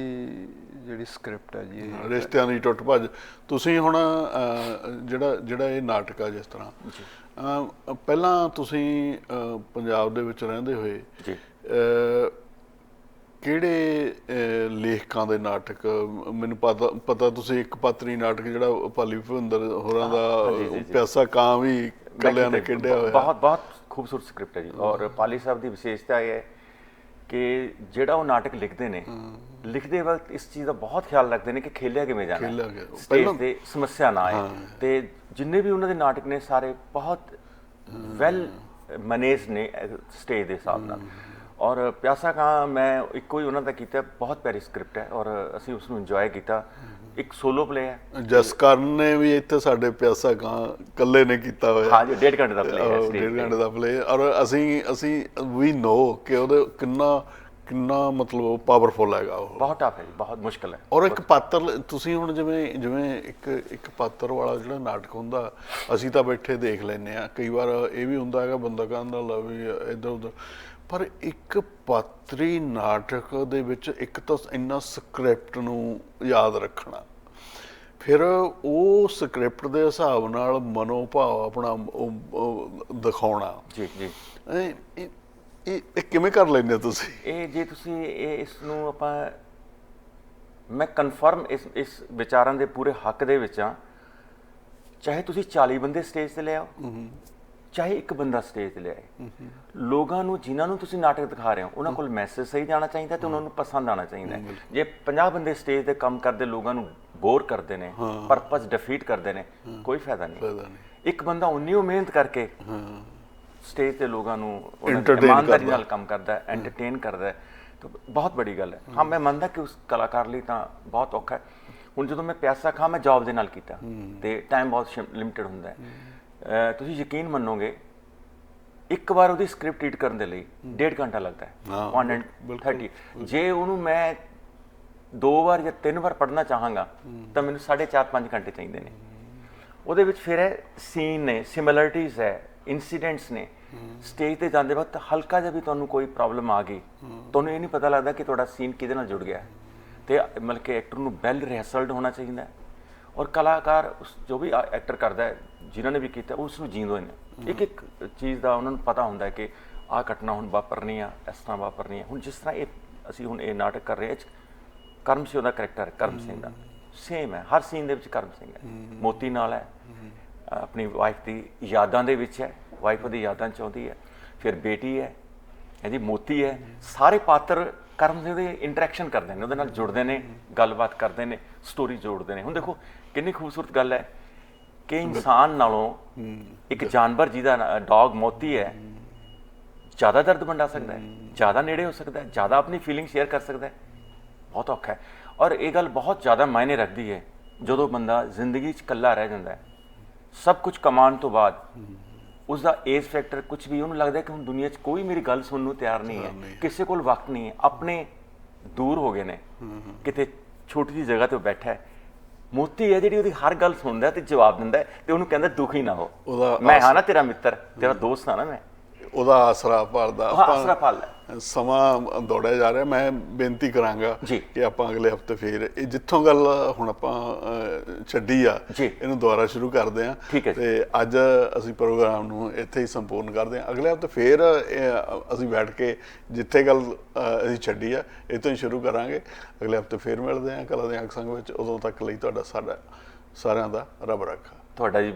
ਜਿਹੜੀ ਸਕ੍ਰਿਪਟ ਹੈ ਜੀ ਇਹ। ਰਿਸ਼ਤਿਆਂ ਦੀ ਟੁੱਟ ਭੱਜ। ਤੁਸੀਂ ਹੁਣ ਜਿਹੜਾ ਜਿਹੜਾ ਇਹ ਨਾਟਕ ਆ ਜਿਸ ਤਰ੍ਹਾਂ ਪਹਿਲਾਂ ਤੁਸੀਂ ਪੰਜਾਬ ਦੇ ਵਿੱਚ ਰਹਿੰਦੇ ਹੋਏ ਜੀ। ਕਿਹੜੇ ਲੇਖਕਾਂ ਦੇ ਨਾਟਕ ਮੈਨੂੰ ਪਤਾ ਪਤਾ ਤੁਸੀਂ ਇੱਕ ਪਾਤਰੀ ਨਾਟਕ ਜਿਹੜਾ ਪਾਲੀ ਭੁੰਦਰ ਹੋਰਾਂ ਦਾ। ਪਿਆਸਾ ਕਾਂ ਵੀ ਕੱਲਿਆਂ ਨੇ ਮੈਂ ਖੇਡਿਆ ਹੋਇਆ। ਬਹੁਤ ਬਹੁਤ ਖੂਬਸੂਰਤ ਸਕ੍ਰਿਪਟ ਹੈ ਜੀ। ਔਰ ਪਾਲੀ ਸਾਹਿਬ ਦੀ ਵਿਸ਼ੇਸ਼ਤਾ ਇਹ ਹੈ ਕਿ ਜਿਹੜਾ ਉਹ ਨਾਟਕ ਲਿਖਦੇ ਨੇ ਲਿਖਦੇ ਵਕਤ ਇਸ ਚੀਜ਼ ਦਾ ਬਹੁਤ ਖਿਆਲ ਰੱਖਦੇ ਨੇ ਕਿ ਖੇਲਿਆ ਕਿਵੇਂ ਜਾਣਾ ਖੇਲਿਆ ਗਿਆ। ਪਹਿਲਾਂ- ਤੇ ਸਮੱਸਿਆ ਨਾ ਆਏ। ਤੇ ਜਿੰਨੇ ਵੀ ਉਹਨਾਂ ਦੇ ਨਾਟਕ ਨੇ ਸਾਰੇ ਬਹੁਤ ਵੈਲ ਮੈਨੇਜ ਨੇ ਸਟੇਜ ਦੇ ਹਿਸਾਬ ਨਾਲ। ਔਰ ਪਿਆਸਾ ਕਾਂ ਮੈਂ ਇੱਕੋ ਹੀ ਉਹਨਾਂ ਦਾ ਕੀਤਾ ਬਹੁਤ ਪਿਆਰੀ ਸਕ੍ਰਿਪਟ ਹੈ ਔਰ ਅਸੀਂ ਉਸ ਨੂੰ ਇੰਜੋਏ ਕੀਤਾ। ਇੱਕ ਸੋਲੋ ਪਲੇ ਹੈ। ਜਸਕਰਨ ਨੇ ਵੀ ਇੱਥੇ ਸਾਡੇ ਪਿਆਸਾ ਕਾਂ ਕੱਲੇ ਨੇ ਕੀਤਾ ਹੋਇਆ। ਹਾਂ ਜੀ ਡੇਢ ਘੰਟੇ ਦਾ ਪਲੇ ਹੈ ਉਹ stage ਡੇਢ ਤੇ। ਘੰਟੇ ਦਾ ਪਲੇ ਔਰ ਅਸੀਂ ਅਸੀਂ ਵੀ ਨੋ ਕਿ ਉਹਦੇ ਕਿੰਨਾ ਕਿੰਨਾ ਮਤਲਬ ਪਾਵਰਫੁਲ ਹੈਗਾ ਉਹ। ਬਹੁਤ ਟਫ ਹੈ ਬਹੁਤ ਮੁਸ਼ਕਲ ਹੈ। ਔਰ ਇੱਕ ਪਾਤਰ ਤੁਸੀਂ ਹੁਣ ਜਿਵੇਂ ਜਿਵੇਂ ਇੱਕ ਇੱਕ ਪਾਤਰ ਵਾਲਾ ਜਿਹੜਾ ਨਾਟਕ ਹੁੰਦਾ ਅਸੀਂ ਤਾਂ ਬੈਠੇ ਦੇਖ ਲੈਂਦੇ ਆ ਕਈ ਵਾਰ ਇਹ ਵੀ ਹੁੰਦਾ ਹੈਗਾ ਬੰਦਾ ਕਹਿੰਦਾ ਲਾ ਵੀ ਇੱਧਰ ਉੱਧਰ ਪਰ ਇੱਕ ਪਾਤਰੀ ਨਾਟਕ ਦੇ ਵਿੱਚ ਇੱਕ ਤਾਂ ਇੰਨਾ ਸਕ੍ਰਿਪਟ ਨੂੰ ਯਾਦ ਰੱਖਣਾ। ਫਿਰ ਉਹ ਸਕ੍ਰਿਪਟ ਦੇ ਹਿਸਾਬ ਨਾਲ ਮਨੋਭਾਵ ਆਪਣਾ ਦਿਖਾਉਣਾ। ਜੀ ਜੀ। ਇਹ ਇਹ- ਕਿਵੇਂ ਕਰ ਲੈਂਦੇ ਤੁਸੀਂ? ਇਹ ਜੇ ਤੁਸੀਂ ਇਹ ਇਸ ਨੂੰ ਆਪਾਂ ਮੈਂ ਕਨਫਰਮ ਇਸ ਇਸ ਵਿਚਾਰਾਂ ਦੇ ਪੂਰੇ ਹੱਕ ਦੇ ਵਿੱਚ ਆ ਚਾਹੇ ਤੁਸੀਂ 40 ਬੰਦੇ ਸਟੇਜ ਤੇ ਲਿਆਓ ਚਾਹੇ ਇੱਕ ਬੰਦਾ ਸਟੇਜ ਤੇ ਲਿਆਏ ਲੋਕਾਂ ਨੂੰ ਜਿਨ੍ਹਾਂ ਨੂੰ ਤੁਸੀਂ ਨਾਟਕ ਦਿਖਾ ਰਹੇ ਹੋ ਉਹਨਾਂ ਕੋਲ ਮੈਸੇਜ ਸਹੀ ਜਾਣਾ ਚਾਹੀਦਾ ਤੇ ਉਹਨਾਂ ਨੂੰ ਪਸੰਦ ਆਣਾ ਚਾਹੀਦਾ। ਜੇ 50 ਬੰਦੇ ਸਟੇਜ ਤੇ ਕੰਮ ਕਰਦੇ ਲੋਕਾਂ ਨੂੰ ਬੋਰ ਕਰਦੇ ਨੇ ਪਰਪਸ ਡਿਫੀਟ ਕਰਦੇ ਨੇ ਕੋਈ ਫਾਇਦਾ ਨਹੀਂ। ਇੱਕ ਬੰਦਾ ਉਨੀ ਉਹ ਮਿਹਨਤ ਕਰਕੇ ਸਟੇਜ ਤੇ ਲੋਕਾਂ ਨੂੰ ਇਮਾਨਦਾਰੀ। ਨਾਲ ਕੰਮ ਕਰਦਾ ਹੈ। ਐਂਟਰਟੇਨ ਕਰਦਾ ਹੈ ਤਾਂ ਬਹੁਤ ਬੜੀ ਗੱਲ ਹੈ। ਹਾਂ। ਮੈਂ ਮੰਨਦਾ ਕਿ ਉਸ ਕਲਾਕਾਰ ਲਈ ਤਾਂ ਬਹੁਤ ਔਖਾ ਹੈ। ਹੁਣ ਜਦੋਂ ਮੈਂ ਪਿਆਸਾ ਖਾਂ ਮੈਂ ਜੌਬ ਦੇ ਨਾਲ ਕੀਤਾ ਤੇ ਟਾਈਮ ਬਹੁਤ ਲਿਮਿਟਡ ਹੁੰਦਾ ਹੈ। ਤੁਸੀਂ ਯਕੀਨ ਮੰਨੋਗੇ ਇੱਕ ਵਾਰ ਉਹਦੀ ਸਕ੍ਰਿਪਟ ਰੀਡ ਕਰਨ ਦੇ ਲਈ ਡੇਢ ਘੰਟਾ ਲੱਗਦਾ ਹੈ। ਹਾਂ, 130 ਜੇ ਉਹਨੂੰ ਮੈਂ ਦੋ ਵਾਰ ਜਾਂ ਤਿੰਨ ਵਾਰ ਪੜ੍ਹਨਾ ਚਾਹਾਂਗਾ ਤਾਂ ਮੈਨੂੰ 4.5 5 ਘੰਟੇ ਚਾਹੀਦੇ ਨੇ। ਉਹਦੇ ਵਿੱਚ ਫਿਰ ਹੈ ਸੀਨ ਨੇ ਸਿਮਿਲਰਿਟੀਜ਼ ਹੈ ਇਨਸੀਡੈਂਟਸ ਨੇ। ਸਟੇਜ ਤੇ ਜਾਂਦੇ ਵਕਤ ਹਲਕਾ ਜਿਹਾ ਵੀ ਤੁਹਾਨੂੰ ਕੋਈ ਪ੍ਰੋਬਲਮ ਆ ਗਈ ਤੁਹਾਨੂੰ ਇਹ ਨਹੀਂ ਪਤਾ ਲੱਗਦਾ ਕਿ ਤੁਹਾਡਾ ਸੀਨ ਕਿਹਦੇ ਨਾਲ ਜੁੜ ਗਿਆ। ਤੇ ਮਤਲਬ ਕਿ ਐਕਟਰ ਨੂੰ ਵੈਲ ਰਿਹਰਸਲਡ ਹੋਣਾ ਚਾਹੀਦਾ ਔਰ ਕਲਾਕਾਰ ਉਸ ਜੋ ਵੀ ਐਕਟਰ ਕਰਦਾ ਹੈ ਜਿਨ੍ਹਾਂ ਨੇ ਵੀ ਕੀਤਾ ਉਸ ਨੂੰ ਜੀਂਦੇ ਨੇ। ਇੱਕ ਇੱਕ ਚੀਜ਼ ਦਾ ਉਹਨਾਂ ਨੂੰ ਪਤਾ ਹੁੰਦਾ ਹੈ ਕਿ ਆਹ ਘਟਨਾ ਹੁਣ ਵਾਪਰਨੀ ਆ ਇਸ ਤਰ੍ਹਾਂ ਵਾਪਰਨੀ ਆ। ਹੁਣ ਜਿਸ ਤਰ੍ਹਾਂ ਇਹ ਅਸੀਂ ਹੁਣ ਇਹ ਨਾਟਕ ਕਰ ਰਹੇ ਹਾਂ ਇਹ ਕਰਮ ਸਿੰਘ ਦਾ ਕਰੈਕਟਰ ਕਰਮ ਸਿੰਘ ਦਾ। ਸੇਮ ਹੈ ਹਰ ਸੀਨ ਦੇ ਵਿੱਚ ਕਰਮ ਸਿੰਘ ਹੈ। ਮੋਤੀ ਨਾਲ ਹੈ। ਆਪਣੀ ਵਾਈਫ ਦੀ ਯਾਦਾਂ ਦੇ ਵਿੱਚ ਹੈ। ਵਾਈਫ ਉਹਦੀ ਯਾਦਾਂ ਚ ਆਉਂਦੀ ਹੈ। ਫਿਰ ਬੇਟੀ ਹੈ। ਇਹਦੀ ਮੋਤੀ ਹੈ। ਸਾਰੇ ਪਾਤਰ ਕਰਮ ਸਿੰਘ ਦੇ ਇੰਟਰੈਕਸ਼ਨ ਕਰਦੇ ਨੇ ਉਹਦੇ ਨਾਲ ਜੁੜਦੇ ਨੇ ਗੱਲਬਾਤ ਕਰਦੇ ਨੇ ਸਟੋਰੀ ਜੋੜਦੇ ਨੇ। ਹੁਣ ਦੇਖੋ ਕਿੰਨੀ ਖੂਬਸੂਰਤ ਗੱਲ ਹੈ। ਕਿ ਇਨਸਾਨ ਨਾਲੋਂ ਇੱਕ ਜਾਨਵਰ ਜਿਹਦਾ ਡੌਗ ਮੋਤੀ ਹੈ ਜ਼ਿਆਦਾ ਦਰਦ ਵੰਡਾ ਸਕਦਾ ਹੈ ਜ਼ਿਆਦਾ ਨੇੜੇ ਹੋ ਸਕਦਾ ਹੈ ਜ਼ਿਆਦਾ ਆਪਣੀ ਫੀਲਿੰਗ ਸ਼ੇਅਰ ਕਰ ਸਕਦਾ ਹੈ। ਬਹੁਤ ਔਖਾ ਹੈ। ਔਰ ਇਹ ਗੱਲ ਬਹੁਤ ਜ਼ਿਆਦਾ ਮਾਇਨੇ ਰੱਖਦੀ ਹੈ ਜਦੋਂ ਬੰਦਾ ਜ਼ਿੰਦਗੀ 'ਚ ਇਕੱਲਾ ਰਹਿ ਜਾਂਦਾ ਹੈ ਸਭ ਕੁਝ ਕਮਾਉਣ ਤੋਂ ਬਾਅਦ ਉਸ ਦਾ ਏਜ ਫੈਕਟਰ ਕੁਝ ਵੀ ਉਹਨੂੰ ਲੱਗਦਾ ਕਿ ਹੁਣ ਦੁਨੀਆ 'ਚ ਕੋਈ ਮੇਰੀ ਗੱਲ ਸੁਣਨ ਨੂੰ ਤਿਆਰ ਨਹੀਂ ਹੈ ਕਿਸੇ ਕੋਲ ਵਕਤ ਨਹੀਂ ਹੈ ਆਪਣੇ ਦੂਰ ਹੋ ਗਏ ਨੇ ਕਿਤੇ ਛੋਟੀ ਜਿਹੀ ਜਗ੍ਹਾ ਤੇ ਬੈਠਾ ਹੈ ਮੋਤੀ ਹੈ ਜਿਹੜੀ ਉਹਦੀ ਹਰ ਗੱਲ ਸੁਣਦਾ ਤੇ ਜਵਾਬ ਦਿੰਦਾ ਤੇ ਉਹਨੂੰ ਕਹਿੰਦਾ ਦੁਖੀ ਨਾ ਹੋ ਉਹਦਾ ਮੈਂ ਹਾਂ ਨਾ ਤੇਰਾ ਮਿੱਤਰ ਤੇਰਾ ਦੋਸਤ ਹਾਂ ਨਾ ਮੈਂ ਉਹਦਾ ਆਸਰਾ ਭਾਲਦਾ ਹਾਂ, ਆਸਰਾ ਭਾਲਦਾ। ਸਮਾਂ ਦੌੜਿਆ ਜਾ ਰਿਹਾ ਮੈਂ ਬੇਨਤੀ ਕਰਾਂਗਾ। ਕਿ ਆਪਾਂ ਅਗਲੇ ਹਫ਼ਤੇ ਫੇਰ ਇਹ ਜਿੱਥੋਂ ਗੱਲ ਹੁਣ ਆਪਾਂ ਛੱਡੀ ਆ। ਇਹਨੂੰ ਦੁਬਾਰਾ ਸ਼ੁਰੂ ਕਰਦੇ ਆ। ਤੇ ਅੱਜ ਅਸੀਂ ਪ੍ਰੋਗਰਾਮ ਨੂੰ ਇੱਥੇ ਹੀ ਸੰਪੂਰਨ ਕਰਦੇ ਆ ਅਗਲੇ ਹਫ਼ਤੇ ਫੇਰ ਇਹ, ਅਸੀਂ ਬੈਠ ਕੇ ਜਿੱਥੇ ਗੱਲ ਅਸੀਂ ਛੱਡੀ ਆ ਇੱਥੋਂ ਹੀ ਸ਼ੁਰੂ ਕਰਾਂਗੇ ਅਗਲੇ ਹਫ਼ਤੇ ਫੇਰ ਮਿਲਦੇ ਆ ਕਲਾ ਦੇ ਅੰਗ ਸੰਗ ਵਿੱਚ ਉਦੋਂ ਤੱਕ ਲਈ ਤੁਹਾਡਾ ਸਾਡਾ ਸਾਰਿਆਂ ਦਾ ਰੱਬ ਰੱਖਾ ਤੁਹਾਡਾ ਜੀ